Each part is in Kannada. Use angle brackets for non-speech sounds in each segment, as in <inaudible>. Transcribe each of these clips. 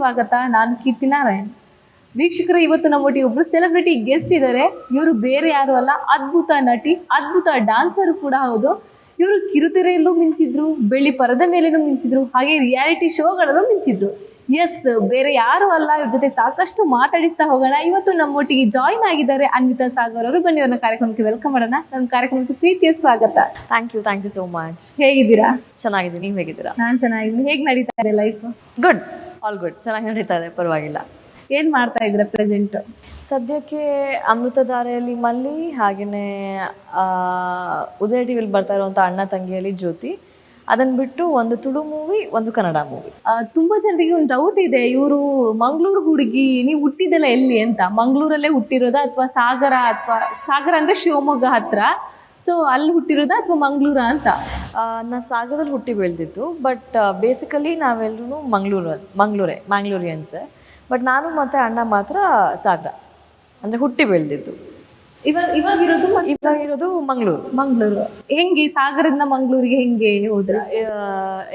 ಸ್ವಾಗತ ನಾನು ಕೀರ್ತಿ ನಾರಾಯಣ್. ವೀಕ್ಷಕರ ಇವತ್ತು ನಮ್ಮೊಟ್ಟಿಗೆ ಒಬ್ರು ಸೆಲೆಬ್ರಿಟಿ ಗೆಸ್ಟ್ ಇದ್ದಾರೆ ಇವರು ಬೇರೆ ಯಾರು ಅಲ್ಲ ಅದ್ಭುತ ನಟಿ ಅದ್ಭುತ ಡಾನ್ಸರ್ ಕೂಡ ಹೌದು. ಇವರು ಕಿರುತೆರೆಯಲ್ಲೂ ಮಿಂಚಿದ್ರು ಬೆಳ್ಳಿ ಪರದ ಮೇಲೆನೂ ಮಿಂಚಿದ್ರು ಹಾಗೆ ರಿಯಾಲಿಟಿ ಶೋಗಳಲ್ಲೂ ಮಿಂಚಿದ್ರು. ಎಸ್ ಬೇರೆ ಯಾರು ಅಲ್ಲ ಇವ್ರ ಜೊತೆ ಸಾಕಷ್ಟು ಮಾತಾಡಿಸ್ತಾ ಹೋಗೋಣ. ಇವತ್ತು ನಮ್ಮೊಟ್ಟಿಗೆ ಜಾಯಿನ್ ಆಗಿದ್ದಾರೆ ಅನ್ವಿತಾ ಸಾಗರ್ ಅವರು. ಬನ್ನಿ ಅವ್ರನ್ನ ಕಾರ್ಯಕ್ರಮಕ್ಕೆ ವೆಲ್ಕಮ್ ಮಾಡೋಣ. ನಮ್ಮ ಕಾರ್ಯಕ್ರಮಕ್ಕೆ ಪ್ರೀತಿಯ ಸ್ವಾಗತ. Thank you thank you so much ಹೇಗಿದ್ದೀರಾ? ಚೆನ್ನಾಗಿದ್ದೀನಿ ನೀವು ಹೇಗಿದ್ದೀರಾ? ನಾನು ಚೆನ್ನಾಗಿದ್ದೀನಿ. ಹೇಗೆ ನಡೀತಾ ಇದೆ ಲೈಫ್ ಗುಡ್ ಆಲ್ ಗುಡ್ ಚೆನ್ನಾಗಿ ನಡೀತಾ ಇದೆ. ಪರವಾಗಿಲ್ಲ. ಏನ್ ಮಾಡ್ತಾ ಇದ್ರೆ ಪ್ರೆಸೆಂಟ್ ಸದ್ಯಕ್ಕೆ ಅಮೃತಧಾರೆಯಲ್ಲಿ ಮಲ್ಲಿ ಹಾಗೆಯೇ ಉದಯ ಟಿ ವಿಲಿ ಬರ್ತಾ ಇರುವಂಥ ಅಣ್ಣ ತಂಗಿಯಲ್ಲಿ ಜ್ಯೋತಿ. ಅದನ್ನ ಬಿಟ್ಟು ಒಂದು ತುಳು ಮೂವಿ ಒಂದು ಕನ್ನಡ ಮೂವಿ ತುಂಬಾ ಜನರಿಗೆ ಒಂದು ಡೌಟ್ ಇದೆ. ಇವರು ಮಂಗಳೂರು ಹುಡುಗಿ ನೀವು ಹುಟ್ಟಿದೆಲ್ಲ ಎಲ್ಲಿ ಅಂತ? ಮಂಗಳೂರಲ್ಲೇ ಹುಟ್ಟಿರೋದಾ ಅಥವಾ ಸಾಗರ ಅಥವಾ ಸಾಗರ ಅಂದ್ರೆ ಶಿವಮೊಗ್ಗ ಹತ್ರ? ಸೊ ಅಲ್ಲಿ ಹುಟ್ಟಿರೋದಾ ಅಥವಾ ಮಂಗಳೂರ ಅಂತ? ನಾ ಸಾಗರದಲ್ಲಿ ಹುಟ್ಟಿ ಬೆಳೆದಿದ್ದು ಬಟ್ ಬೇಸಿಕಲಿ ನಾವೆಲ್ಲರೂ ಮಂಗಳೂರು ಮಂಗಳೂರೇ ಮ್ಯಾಂಗ್ಳೂರಿಯನ್ಸೇ ಬಟ್ ನಾನು ಮತ್ತು ಅಣ್ಣ ಮಾತ್ರ ಸಾಗರ. ಅಂದರೆ ಹುಟ್ಟಿ ಬೆಳೆದಿದ್ದು. ಇವಾಗ ಇವಾಗ ಇರೋದು ಇವಾಗ ಇರೋದು ಮಂಗಳೂರು. ಮಂಗಳೂರು. ಹೆಂಗೆ ಸಾಗರದಿಂದ ಮಂಗಳೂರಿಗೆ ಹೆಂಗೆ ಹೋದ್ರೆ?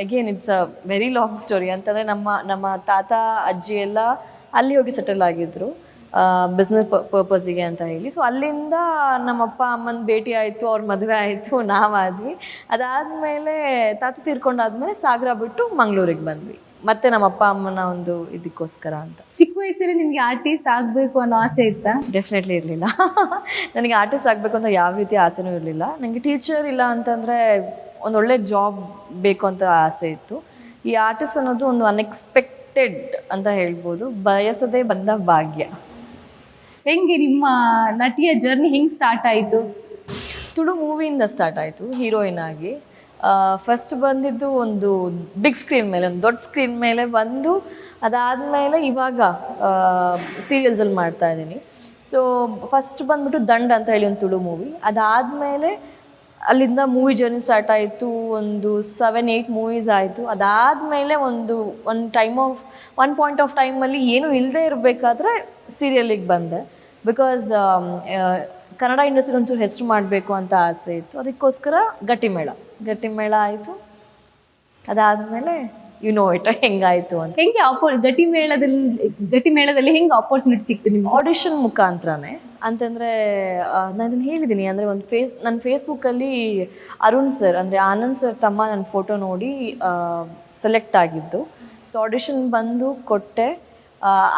Again it's a very long story ಅಂತಂದರೆ ನಮ್ಮ ನಮ್ಮ ತಾತ ಅಜ್ಜಿ ಎಲ್ಲ ಅಲ್ಲಿ ಹೋಗಿ ಸೆಟಲ್ ಆಗಿದ್ರು. ಬಿಸ್ನೆಸ್ ಪರ್ಪಸಿಗೆ ಅಂತ ಹೇಳಿ. ಸೊ ಅಲ್ಲಿಂದ ನಮ್ಮಪ್ಪ ಅಮ್ಮನ ಭೇಟಿ ಆಯಿತು ಅವ್ರ ಮದುವೆ ಆಯಿತು ನಾವಾದ್ವಿ. ಅದಾದಮೇಲೆ ತಾತ ತೀರ್ಕೊಂಡಾದ್ಮೇಲೆ ಸಾಗರ ಬಿಟ್ಟು ಮಂಗಳೂರಿಗೆ ಬಂದ್ವಿ. ಮತ್ತೆ ನಮ್ಮ ಅಪ್ಪ ಅಮ್ಮನ ಒಂದು ಇದಕ್ಕೋಸ್ಕರ ಅಂತ. ಚಿಕ್ಕ ವಯಸ್ಸಲ್ಲಿ ನಿಮಗೆ ಆರ್ಟಿಸ್ಟ್ ಆಗಬೇಕು ಅನ್ನೋ ಆಸೆ ಇತ್ತಾ? ಡೆಫಿನೆಟ್ಲಿ ಇರಲಿಲ್ಲ. ನನಗೆ ಆರ್ಟಿಸ್ಟ್ ಆಗಬೇಕು ಅಂತ ಯಾವ ರೀತಿ ಆಸೆನೂ ಇರಲಿಲ್ಲ. ನನಗೆ ಟೀಚರ್ ಇಲ್ಲ ಅಂತಂದರೆ ಒಂದು ಒಳ್ಳೆ ಜಾಬ್ ಬೇಕು ಅಂತ ಆಸೆ ಇತ್ತು. ಈ ಆರ್ಟಿಸ್ಟ್ ಅನ್ನೋದು ಒಂದು ಅನ್ಎಕ್ಸ್ಪೆಕ್ಟೆಡ್ ಅಂತ ಹೇಳ್ಬೋದು. ಬಯಸದೇ ಬಂದ ಭಾಗ್ಯ. ಹೆಂಗೆ ನಿಮ್ಮ ನಟಿಯ ಜರ್ನಿ ಹೆಂಗೆ ಸ್ಟಾರ್ಟ್ ಆಯಿತು? ತುಳು ಮೂವಿಯಿಂದ ಸ್ಟಾರ್ಟ್ ಆಯಿತು ಹೀರೋಯಿನ್ ಆಗಿ. ಫಸ್ಟ್ ಬಂದಿದ್ದು ಒಂದು ಬಿಗ್ ಸ್ಕ್ರೀನ್ ಮೇಲೆ, ಒಂದು ದೊಡ್ಡ ಸ್ಕ್ರೀನ್ ಮೇಲೆ ಬಂದು ಅದಾದಮೇಲೆ ಇವಾಗ ಸೀರಿಯಲ್ಸಲ್ಲಿ ಮಾಡ್ತಾ ಇದ್ದೀನಿ. ಸೊ ಫಸ್ಟ್ ಬಂದ್ಬಿಟ್ಟು ದಂಡ ಅಂತ ಹೇಳಿ ಒಂದು ತುಳು ಮೂವಿ. ಅದಾದಮೇಲೆ ಅಲ್ಲಿಂದ ಮೂವಿ ಜರ್ನಿ ಸ್ಟಾರ್ಟ್ ಆಯಿತು, ಒಂದು ಸೆವೆನ್ ಏಯ್ಟ್ ಮೂವೀಸ್ ಆಯಿತು. ಅದಾದಮೇಲೆ ಒಂದು ಒಂದು time of one point of ಟೈಮಲ್ಲಿ ಏನೂ ಇಲ್ಲದೆ ಇರಬೇಕಾದ್ರೆ ಸೀರಿಯಲಿಗೆ ಬಂದೆ. ಬಿಕಾಸ್ ಕನ್ನಡ ಇಂಡಸ್ಟ್ರಿ ಒಂಚೂರು ಹೆಸರು ಮಾಡಬೇಕು ಅಂತ ಆಸೆ ಇತ್ತು. ಅದಕ್ಕೋಸ್ಕರ ಗಟ್ಟಿಮೇಳ. ಗಟ್ಟಿಮೇಳ ಆಯಿತು. ಅದಾದಮೇಲೆ ಯು ನೋ ಇಟ್ ಹೆಂಗಾಯಿತು ಅಂತ. ಹೆಂಗೆ ಆಪೋ ಗಟ್ಟಿ ಮೇಳದಲ್ಲಿ ಗಟ್ಟಿ ಮೇಳದಲ್ಲಿ ಹೆಂಗೆ ಆಪರ್ಚುನಿಟಿ ಸಿಕ್ತು ನಿಮ್ಗೆ? ಆಡಿಷನ್ ಮುಖಾಂತರನೇ. ಅಂತಂದರೆ ನಾನು ಇದನ್ನು ಹೇಳಿದ್ದೀನಿ ಅಂದರೆ ಒಂದು ಫೇಸ್ ನನ್ನ ಫೇಸ್ಬುಕ್ಕಲ್ಲಿ ಅರುಣ್ ಸರ್ ಅಂದರೆ ಆನಂದ್ ಸರ್ ತಮ್ಮ ನನ್ನ ಫೋಟೋ ನೋಡಿ ಸೆಲೆಕ್ಟ್ ಆಗಿದ್ದು. ಸೊ ಆಡಿಷನ್ ಬಂದು ಕೊಟ್ಟೆ.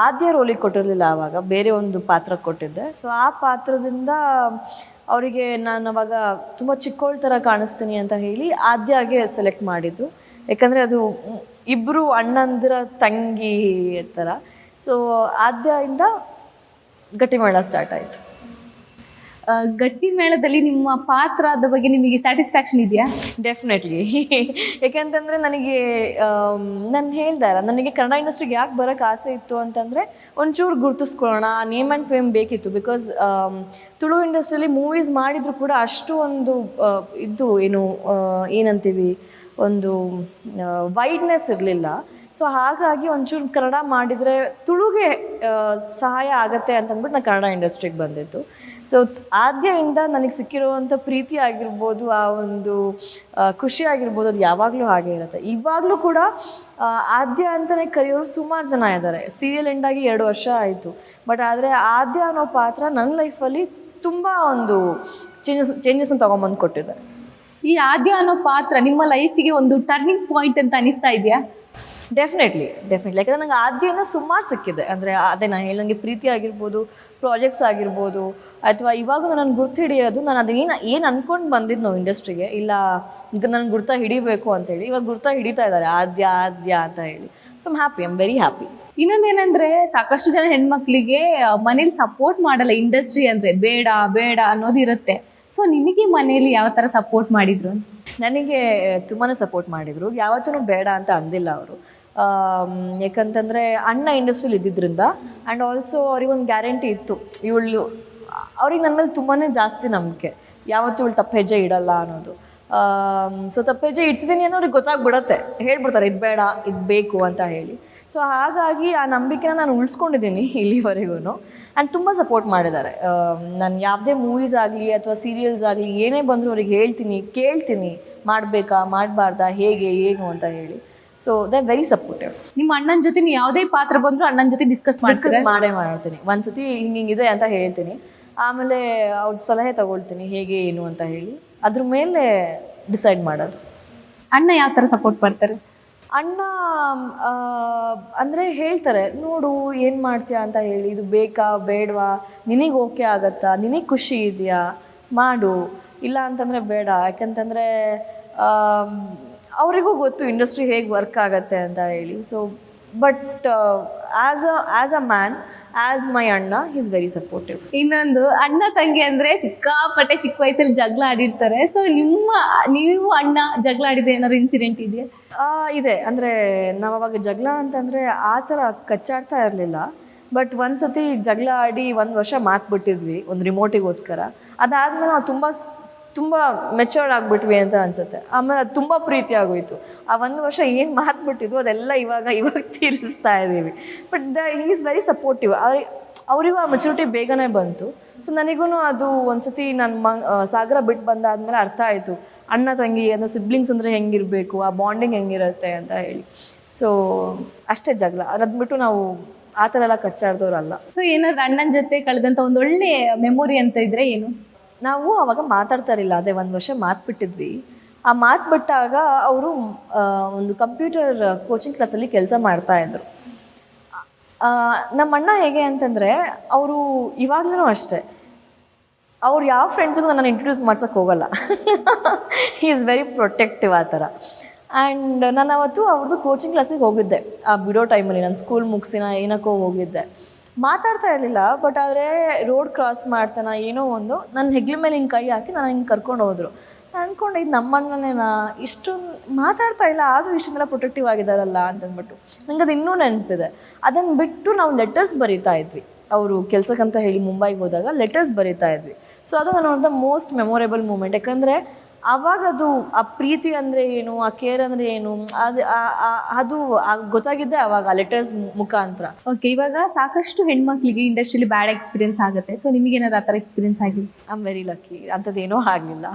ಆದ್ಯ ರೋಲಿಗೆ ಕೊಟ್ಟಿರಲಿಲ್ಲ ಆವಾಗ, ಬೇರೆ ಒಂದು ಪಾತ್ರ ಕೊಟ್ಟಿದ್ದೆ. ಸೊ ಆ ಪಾತ್ರದಿಂದ ಅವರಿಗೆ ನಾನು ಅವಾಗ ತುಂಬ ಚಿಕ್ಕೋಳ್ ಥರ ಕಾಣಿಸ್ತೀನಿ ಅಂತ ಹೇಳಿ ಆದ್ಯಾಗೆ ಸೆಲೆಕ್ಟ್ ಮಾಡಿದ್ದು. ಯಾಕಂದರೆ ಅದು ಇಬ್ಬರು ಅಣ್ಣಂದಿರ ತಂಗಿ ಥರ ಸೊ ಗಟ್ಟಿ ಗಟ್ಟಿಮೇಳ ಸ್ಟಾರ್ಟ್ ಆಯಿತು. ಗಟ್ಟಿ ಮೇಳದಲ್ಲಿ ನಿಮ್ಮ ಪಾತ್ರದ ಬಗ್ಗೆ ನಿಮಗೆ ಸ್ಯಾಟಿಸ್ಫ್ಯಾಕ್ಷನ್ ಇದೆಯಾ? ಡೆಫಿನೆಟ್ಲಿ ಯಾಕೆಂತಂದರೆ <laughs> ನನಗೆ ನಾನು ಹೇಳ್ದಾರ ನನಗೆ ಕನ್ನಡ ಇಂಡಸ್ಟ್ರಿಗೆ ಯಾಕೆ ಬರೋಕ್ಕೆ ಆಸೆ ಇತ್ತು ಅಂತಂದರೆ ಒಂಚೂರು ಗುರುತಿಸ್ಕೊಳ್ಳೋಣ ನೇಮ್ ಆ್ಯಂಡ್ ಫೇಮ್ ಬೇಕಿತ್ತು. ಬಿಕಾಸ್ ತುಳು ಇಂಡಸ್ಟ್ರಿಯಲ್ಲಿ ಮೂವೀಸ್ ಮಾಡಿದರೂ ಕೂಡ ಅಷ್ಟು ಒಂದು ಆ, ಇದು ಏನು ಏನಂತೀವಿ ಒಂದು ವೈಡ್ನೆಸ್ ಇರಲಿಲ್ಲ. ಸೊ ಹಾಗಾಗಿ ಒಂಚೂರು ಕನ್ನಡ ಮಾಡಿದರೆ ತುಳುಗೆ ಆ, ಸಹಾಯ ಆಗತ್ತೆ ಅಂತಂದ್ಬಿಟ್ಟು ನಾನು ಕನ್ನಡ ಇಂಡಸ್ಟ್ರಿಗೆ ಬಂದಿದ್ದು. ಸೊ ಆದ್ಯದಿಂದ ನನಗೆ ಸಿಕ್ಕಿರುವಂಥ ಪ್ರೀತಿ ಆಗಿರ್ಬೋದು ಆ ಒಂದು ಖುಷಿ ಆಗಿರ್ಬೋದು ಅದು ಯಾವಾಗಲೂ ಹಾಗೆ ಇರುತ್ತೆ. ಇವಾಗಲೂ ಕೂಡ ಆದ್ಯ ಅಂತಲೇ ಕರೆಯೋರು ಸುಮಾರು ಜನ ಇದ್ದಾರೆ. ಸೀರಿಯಲ್ ಎಂಡಾಗಿ ಎರಡು ವರ್ಷ ಆಯಿತು. ಬಟ್ ಆದರೆ ಆದ್ಯ ಅನ್ನೋ ಪಾತ್ರ ನನ್ನ ಲೈಫಲ್ಲಿ ತುಂಬ ಒಂದು ಚೇಂಜಸ್ ಚೇಂಜಸ್ನ ತೊಗೊಂಬಂದು ಕೊಟ್ಟಿದೆ ಈ ಆದ್ಯ ಅನ್ನೋ ಪಾತ್ರ ನಿಮ್ಮ ಲೈಫಿಗೆ ಒಂದು ಟರ್ನಿಂಗ್ ಪಾಯಿಂಟ್ ಅಂತ ಅನಿಸ್ತಾ ಇದೆಯಾ? ಡೆಫಿನೆಟ್ಲಿ ಡೆಫಿನೆಟ್ಲಿ ಯಾಕಂದರೆ ನಂಗೆ ಆದ್ಯನ ಸುಮಾರು ಸಿಕ್ಕಿದೆ. ಅಂದರೆ ಅದೇ ನಾನು ಹೇಳಿ ನನಗೆ ಪ್ರೀತಿ ಆಗಿರ್ಬೋದು ಪ್ರಾಜೆಕ್ಟ್ಸ್ ಆಗಿರ್ಬೋದು ಅಥವಾ ಇವಾಗ ನನ್ನ ಗುರ್ತು ಹಿಡಿಯೋದು ನಾನು ಅದೇನು ಏನು ಅಂದ್ಕೊಂಡು ಬಂದಿದ್ದು ನಾವು ಇಂಡಸ್ಟ್ರಿಗೆ ಇಲ್ಲ ಈಗ ನನ್ನ ಗುರ್ತ ಹಿಡಿಬೇಕು ಅಂತೇಳಿ ಇವಾಗ ಗುರ್ತ ಹಿಡಿತಾ ಇದ್ದಾರೆ ಆದ್ಯ ಆದ್ಯ ಅಂತ ಹೇಳಿ. So I'm happy I'm very happy ಇನ್ನೊಂದೇನಂದ್ರೆ ಸಾಕಷ್ಟು ಜನ ಹೆಣ್ಮಕ್ಳಿಗೆ ಮನೇಲಿ ಸಪೋರ್ಟ್ ಮಾಡಲ್ಲ ಇಂಡಸ್ಟ್ರಿ ಅಂದ್ರೆ ಬೇಡ ಬೇಡ ಅನ್ನೋದು ಇರುತ್ತೆ. ಸೊ ನಿಮಗೆ ಮನೆಯಲ್ಲಿ ಯಾವ ಥರ ಸಪೋರ್ಟ್ ಮಾಡಿದ್ರು? ನನಗೆ ತುಂಬಾ ಸಪೋರ್ಟ್ ಮಾಡಿದರು. ಯಾವತ್ತೂ ಬೇಡ ಅಂತ ಅಂದಿಲ್ಲ ಅವರು. ಯಾಕಂತಂದರೆ ಅಣ್ಣ ಇಂಡಸ್ಟ್ರಿಲಿ ಇದ್ದಿದ್ದರಿಂದ ಆ್ಯಂಡ್ ಆಲ್ಸೋ ಅವ್ರಿಗೊಂದು ಗ್ಯಾರಂಟಿ ಇತ್ತು. ಇವಳು ಅವ್ರಿಗೆ ನನ್ನ ಮೇಲೆ ತುಂಬಾ ಜಾಸ್ತಿ ನಂಬಿಕೆ. ಯಾವತ್ತೂ ಇವಳು ತಪ್ಪು ಹೆಜ್ಜೆ ಇಡಲ್ಲ ಅನ್ನೋದು. ಸೊ ತಪ್ಪು ಹೆಜ್ಜೆ ಇಡ್ತಿದ್ದೀನಿ ಅನ್ನೋ ಅವ್ರಿಗೆ ಗೊತ್ತಾಗ್ಬಿಡತ್ತೆ. ಹೇಳ್ಬಿಡ್ತಾರೆ ಇದು ಬೇಡ ಇದು ಬೇಕು ಅಂತ ಹೇಳಿ. ಸೊ ಹಾಗಾಗಿ ಆ ನಂಬಿಕೆನ ನಾನು ಉಳಿಸ್ಕೊಂಡಿದ್ದೀನಿ ಇಲ್ಲಿವರೆಗೂ ಆ್ಯಂಡ್ ತುಂಬ ಸಪೋರ್ಟ್ ಮಾಡಿದ್ದಾರೆ. ನಾನು ಯಾವುದೇ ಮೂವೀಸ್ ಆಗಲಿ ಅಥವಾ ಸೀರಿಯಲ್ಸ್ ಆಗಲಿ ಏನೇ ಬಂದರೂ ಅವ್ರಿಗೆ ಹೇಳ್ತೀನಿ ಕೇಳ್ತೀನಿ. ಮಾಡಬೇಕಾ ಮಾಡಬಾರ್ದಾ ಹೇಗೆ ಏನು ಅಂತ ಹೇಳಿ. ಸೊ ದೇ ವೆರಿ ಸಪೋರ್ಟಿವ್ ನಿಮ್ಮ ಅಣ್ಣನ ಜೊತೆ ಯಾವುದೇ ಪಾತ್ರ ಬಂದರೂ ಅಣ್ಣನ ಜೊತೆ ಡಿಸ್ಕಸ್ ಮಾಡಿ ಡಿಸ್ಕಸ್ ಮಾಡೇ ಮಾಡ್ತೀನಿ. ಒಂದ್ಸತಿ ಹಿಂಗೆ ಹಿಂಗಿದೆ ಅಂತ ಹೇಳ್ತೀನಿ. ಆಮೇಲೆ ಅವ್ರ ಸಲಹೆ ತಗೊಳ್ತೀನಿ ಹೇಗೆ ಏನು ಅಂತ ಹೇಳಿ. ಅದ್ರ ಮೇಲೆ ಡಿಸೈಡ್ ಮಾಡೋದು. ಅಣ್ಣ ಯಾವ ಥರ ಸಪೋರ್ಟ್ ಮಾಡ್ತಾರೆ? ಅಣ್ಣ ಅಂದರೆ ಹೇಳ್ತಾರೆ ನೋಡು ಏನು ಮಾಡ್ತೀಯಾ ಅಂತ ಹೇಳಿ ಇದು ಬೇಕಾ ಬೇಡವಾ ನಿನಗೆ ಓಕೆ ಆಗತ್ತಾ ನಿನಗೆ ಖುಷಿ ಇದೆಯಾ ಮಾಡು ಇಲ್ಲ ಅಂತಂದರೆ ಬೇಡ ಯಾಕಂತಂದರೆ ಅವರಿಗೂ ಗೊತ್ತು ಇಂಡಸ್ಟ್ರಿ ಹೇಗೆ ವರ್ಕ್ ಆಗತ್ತೆ ಅಂತ ಹೇಳಿ. So but as uh as a man as my ಅಣ್ಣ ಈಸ್ ವೆರಿ ಸಪೋರ್ಟಿವ್ ಇನ್ನೊಂದು ಅಣ್ಣ ತಂಗಿ ಅಂದರೆ ಸಿಕ್ಕಾಪಟ್ಟೆ ಚಿಕ್ಕ ವಯಸ್ಸಲ್ಲಿ ಜಗಳ ಆಡಿರ್ತಾರೆ. ಸೊ ನಿಮ್ಮ ನೀವು ಅಣ್ಣ ಜಗಳ ಆಡಿದ ಏನಾದ್ರು ಇನ್ಸಿಡೆಂಟ್ ಇದೆಯಾ? ಇದೆ. ಅಂದರೆ ನಾವು ಅವಾಗ ಜಗಳ ಅಂತಂದರೆ ಆ ಥರ ಕಚ್ಚಾಡ್ತಾ ಇರಲಿಲ್ಲ. ಬಟ್ ಒಂದು ಸತಿ ಜಗಳ ಆಡಿ ಒಂದು ವರ್ಷ ಮಾತು ಬಿಟ್ಟಿದ್ವಿ ಒಂದು ರಿಮೋಟಿಗೋಸ್ಕರ ಅದಾದಮೇಲೆ ನಾವು ತುಂಬ ತುಂಬ ಮೆಚೂರ್ಡ್ ಆಗಿಬಿಟ್ವಿ ಅಂತ ಅನ್ಸುತ್ತೆ. ಆಮೇಲೆ ಅದು ತುಂಬ ಪ್ರೀತಿ ಆಗೋಯ್ತು. ಆ ಒಂದು ವರ್ಷ ಏನು ಮಾತು ಬಿಟ್ಟಿದ್ವು ಅದೆಲ್ಲ ಇವಾಗ ಇವಾಗ ತೀರಿಸ್ತಾ ಇದ್ದೀವಿ but the he is very supportive ಅವರಿಗೂ ಆ ಮೆಚುರಿಟಿ ಬೇಗನೆ ಬಂತು. ಸೊ ನನಗೂ ಅದು ಒಂದ್ಸತಿ ನನ್ನ ಮ ಸಾಗರ ಬಿಟ್ಟು ಬಂದಾದ್ಮೇಲೆ ಅರ್ಥ ಆಯಿತು. ಅಣ್ಣ ತಂಗಿ, ಅಂದರೆ ಸಿಬ್ಲಿಂಗ್ಸ್ ಅಂದರೆ ಹೆಂಗಿರಬೇಕು, ಆ ಬಾಂಡಿಂಗ್ ಹೆಂಗಿರುತ್ತೆ ಅಂತ ಹೇಳಿ. ಸೊ ಅಷ್ಟೇ ಜಗಳ. ಅದನ್ನ ಬಿಟ್ಟು ನಾವು ಆ ಥರ ಎಲ್ಲ ಕಚ್ಚಾಡ್ದವ್ರಲ್ಲ. ಸೊ ಏನಾದ್ರು ಅಣ್ಣನ ಜೊತೆ ಕಳೆದಂಥ ಒಂದು ಒಳ್ಳೆ ಮೆಮೊರಿ ಅಂತ ಇದ್ರೆ ಏನು? ನಾವು ಅವಾಗ ಮಾತಾಡ್ತಾ ಇರಲಿಲ್ಲ. ಅದೇ ಒಂದು ವರ್ಷ ಮಾತು ಬಿಟ್ಟಿದ್ವಿ. ಆ ಮಾತು ಬಿಟ್ಟಾಗ ಅವರು ಒಂದು ಕಂಪ್ಯೂಟರ್ ಕೋಚಿಂಗ್ ಕ್ಲಾಸಲ್ಲಿ ಕೆಲಸ ಮಾಡ್ತಾಯಿದ್ರು ನಮ್ಮ ಅಣ್ಣ ಹೇಗೆ ಅಂತಂದರೆ, ಅವರು ಇವಾಗ್ಲೂ ಅಷ್ಟೇ. ಅವ್ರು ಯಾವ ಫ್ರೆಂಡ್ಸ್ಗೂ ನಾನು ಇಂಟ್ರೊಡ್ಯೂಸ್ ಮಾಡ್ಸೋಕ್ಕೆ ಹೋಗಲ್ಲ. ಹಿ ಈಸ್ ವೆರಿ ಪ್ರೊಟೆಕ್ಟಿವ್ ಆ ಥರ. ಆ್ಯಂಡ್ ನಾನು ಅವತ್ತು ಅವ್ರದ್ದು ಕೋಚಿಂಗ್ ಕ್ಲಾಸಿಗೆ ಹೋಗಿದ್ದೆ. ಆ ಬಿಡೋ ಟೈಮಲ್ಲಿ ನಾನು ಸ್ಕೂಲ್ ಮುಗಿಸಿನ ಏನಕ್ಕೋ ಹೋಗಿದ್ದೆ. ಮಾತಾಡ್ತಾ ಇರಲಿಲ್ಲ ಬಟ್ ಆದರೆ ರೋಡ್ ಕ್ರಾಸ್ ಮಾಡ್ತಾನ ಏನೋ ಒಂದು ನನ್ನ ಹೆಗ್ಲ ಮೇಲೆ ಹಿಂಗೆ ಕೈ ಹಾಕಿ ನಾನು ಹಿಂಗೆ ಕರ್ಕೊಂಡು ಹೋದರು. ನಾನು ಅಂದ್ಕೊಂಡೆ ಇದು ನಮ್ಮ ಅಣ್ಣನೇನಾ? ಇಷ್ಟೊಂದು ಮಾತಾಡ್ತಾ ಇಲ್ಲ, ಆದರೂ ಇಷ್ಟೊಂದೆಲ್ಲ ಪ್ರೊಟೆಕ್ಟಿವ್ ಆಗಿದ್ದಾರಲ್ಲ ಅಂತಂದ್ಬಿಟ್ಟು. ನಂಗೆ ಅದು ಇನ್ನೂ ನೆನಪಿದೆ. ಅದನ್ನು ಬಿಟ್ಟು ನಾವು ಲೆಟರ್ಸ್ ಬರೀತಾ ಇದ್ವಿ. ಅವರು ಕೆಲಸಕ್ಕಂತ ಹೇಳಿ ಮುಂಬೈಗೆ ಹೋದಾಗ ಲೆಟರ್ಸ್ ಬರೀತಾ ಇದ್ವಿ. ಸೊ ಅದು ನನ್ನ ಮೋಸ್ಟ್ ಮೆಮೊರೇಬಲ್ ಮೂಮೆಂಟ್ ಯಾಕಂದರೆ ಆವಾಗ ಅದು ಆ ಪ್ರೀತಿ ಅಂದರೆ ಏನು ಆ ಕೇರ್ ಅಂದರೆ ಏನು ಅದು ಅದು ಗೊತ್ತಾಗಿದ್ದೆ ಆವಾಗ ಆ ಲೆಟರ್ಸ್ ಮುಖಾಂತರ. ಓಕೆ ಇವಾಗ ಸಾಕಷ್ಟು ಹೆಣ್ಮಕ್ಳಿಗೆ ಇಂಡಸ್ಟ್ರಿಯಲ್ಲಿ ಬ್ಯಾಡ್ ಎಕ್ಸ್ಪೀರಿಯನ್ಸ್ ಆಗುತ್ತೆ. ಸೊ ನಿಮಗೆ ಏನಾದ್ರು ಆ ಥರ ಎಕ್ಸ್ಪೀರಿಯನ್ಸ್ ಆಗಿದೆ ಐ ಆಮ್ ವೆರಿ ಲಕ್ಕಿ ಅಂಥದ್ದೇನೂ ಆಗಲಿಲ್ಲ.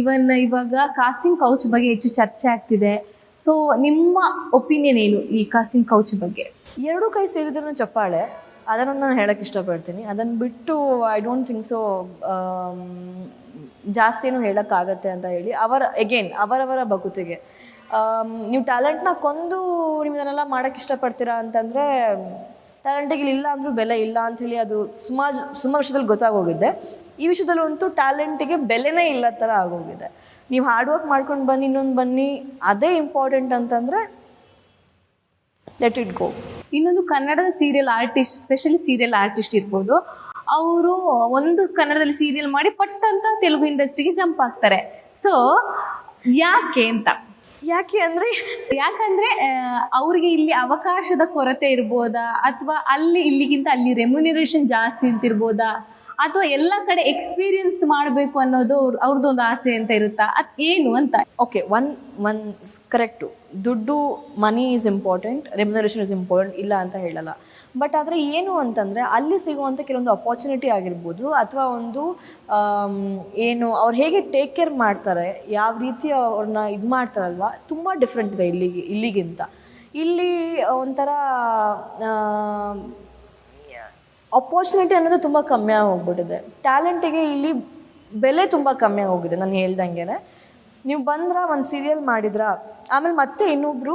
ಇವನ್ ಇವಾಗ ಕಾಸ್ಟಿಂಗ್ ಕೌಚ್ ಬಗ್ಗೆ ಹೆಚ್ಚು ಚರ್ಚೆ ಆಗ್ತಿದೆ. ಸೊ ನಿಮ್ಮ ಒಪಿನಿಯನ್ ಏನು ಈ ಕಾಸ್ಟಿಂಗ್ ಕೌಚ್ ಬಗ್ಗೆ? ಎರಡೂ ಕೈ ಸೇರಿದ್ರೂ ಚಪ್ಪಾಳೆ. ಅದನ್ನು ನಾನು ಹೇಳಕ್ಕೆ ಇಷ್ಟಪಡ್ತೀನಿ. ಅದನ್ನು ಬಿಟ್ಟು ಐ ಡೋಂಟ್ ಥಿಂಕ್ ಸೊ ಜಾಸ್ತಿನೂ ಹೇಳೋಕ್ಕಾಗತ್ತೆ ಅಂತ ಹೇಳಿ ಅವರ ಎಗೇನ್ ಅವರವರ ಬಗುತಿಗೆ ನೀವು ಟ್ಯಾಲೆಂಟ್ನ ಕೊಂದು ನೀವು ಇದನ್ನೆಲ್ಲ ಮಾಡೋಕ್ಕೆ ಇಷ್ಟಪಡ್ತೀರಾ ಅಂತಂದರೆ ಟ್ಯಾಲೆಂಟಿಗೆ ಇಲ್ಲ ಅಂದರೂ ಬೆಲೆ ಇಲ್ಲ ಅಂಥೇಳಿ ಅದು ಸುಮಾರು ಸುಮಾರು ವಿಷಯದಲ್ಲಿ ಗೊತ್ತಾಗೋಗಿದೆ. ಈ ವಿಷಯದಲ್ಲಿ ಅಂತೂ ಟ್ಯಾಲೆಂಟಿಗೆ ಬೆಲೆನೇ ಇಲ್ಲ ಥರ ಆಗೋಗಿದೆ. ನೀವು ಹಾರ್ಡ್ ವರ್ಕ್ ಮಾಡ್ಕೊಂಡು ಬನ್ನಿ, ಇನ್ನೊಂದು ಬನ್ನಿ, ಅದೇ ಇಂಪಾರ್ಟೆಂಟ್ ಅಂತಂದರೆ ಲೆಟ್ ಇಟ್ ಗೋ ಇನ್ನೊಂದು ಕನ್ನಡದ serial artist specially serial artist ಇರ್ಬೋದು. ಅವರು ಒಂದು ಕನ್ನಡದಲ್ಲಿ ಸೀರಿಯಲ್ ಮಾಡಿ ಪಟ್ ಅಂತ ತೆಲುಗು ಇಂಡಸ್ಟ್ರಿಗೆ ಜಂಪ್ ಆಗ್ತಾರೆ. ಸೊ ಯಾಕೆ ಅಂತ? ಯಾಕೆ ಅಂದ್ರೆ? ಯಾಕಂದ್ರೆ ಅವ್ರಿಗೆ ಇಲ್ಲಿ ಅವಕಾಶದ ಕೊರತೆ ಇರ್ಬೋದಾ? ಅಥವಾ ಅಲ್ಲಿ ಇಲ್ಲಿಗಿಂತ ಅಲ್ಲಿ ರೆಮ್ಯುನರೇಷನ್ ಜಾಸ್ತಿ ಅಂತ ಇರ್ಬೋದಾ? ಅಥವಾ ಎಲ್ಲ ಕಡೆ ಎಕ್ಸ್ಪೀರಿಯನ್ಸ್ ಮಾಡಬೇಕು ಅನ್ನೋದು ಅವ್ರ- ಅವ್ರದ್ದೊಂದು ಆಸೆ ಅಂತ ಇರುತ್ತಾ? ಅದ್ ಏನು ಅಂತ? ಓಕೆ ಒನ್ ಒನ್ ಕರೆಕ್ಟು ದುಡ್ಡು money is important remuneration is important ಇಲ್ಲ ಅಂತ ಹೇಳಲ್ಲ. ಬಟ್ ಆದರೆ ಏನು ಅಂತಂದರೆ ಅಲ್ಲಿ ಸಿಗುವಂಥ ಕೆಲವೊಂದು ಅಪಾರ್ಚುನಿಟಿ ಆಗಿರ್ಬೋದು ಅಥವಾ ಒಂದು ಏನು ಅವ್ರು ಹೇಗೆ ಟೇಕ್ ಕೇರ್ ಮಾಡ್ತಾರೆ, ಯಾವ ರೀತಿ ಅವ್ರನ್ನ ಇದು ಮಾಡ್ತಾರಲ್ವ, ತುಂಬ ಡಿಫ್ರೆಂಟ್ ಇದೆ ಇಲ್ಲಿಗೆ, ಇಲ್ಲಿಗಿಂತ. ಇಲ್ಲಿ ಒಂಥರ ಅಪೋರ್ಚುನಿಟಿ ಅನ್ನೋದು ತುಂಬ ಕಮ್ಮಿ ಹೋಗ್ಬಿಟ್ಟಿದೆ ಟ್ಯಾಲೆಂಟಿಗೆ ಇಲ್ಲಿ ಬೆಲೆ ತುಂಬ ಕಮ್ಮಿ ಹೋಗಿದೆ ನಾನು ಹೇಳ್ದಂಗೆ ನೀವು ಬಂದ್ರೆ ಒಂದು ಸೀರಿಯಲ್ ಮಾಡಿದ್ರ, ಆಮೇಲೆ ಮತ್ತೆ ಇನ್ನೊಬ್ರು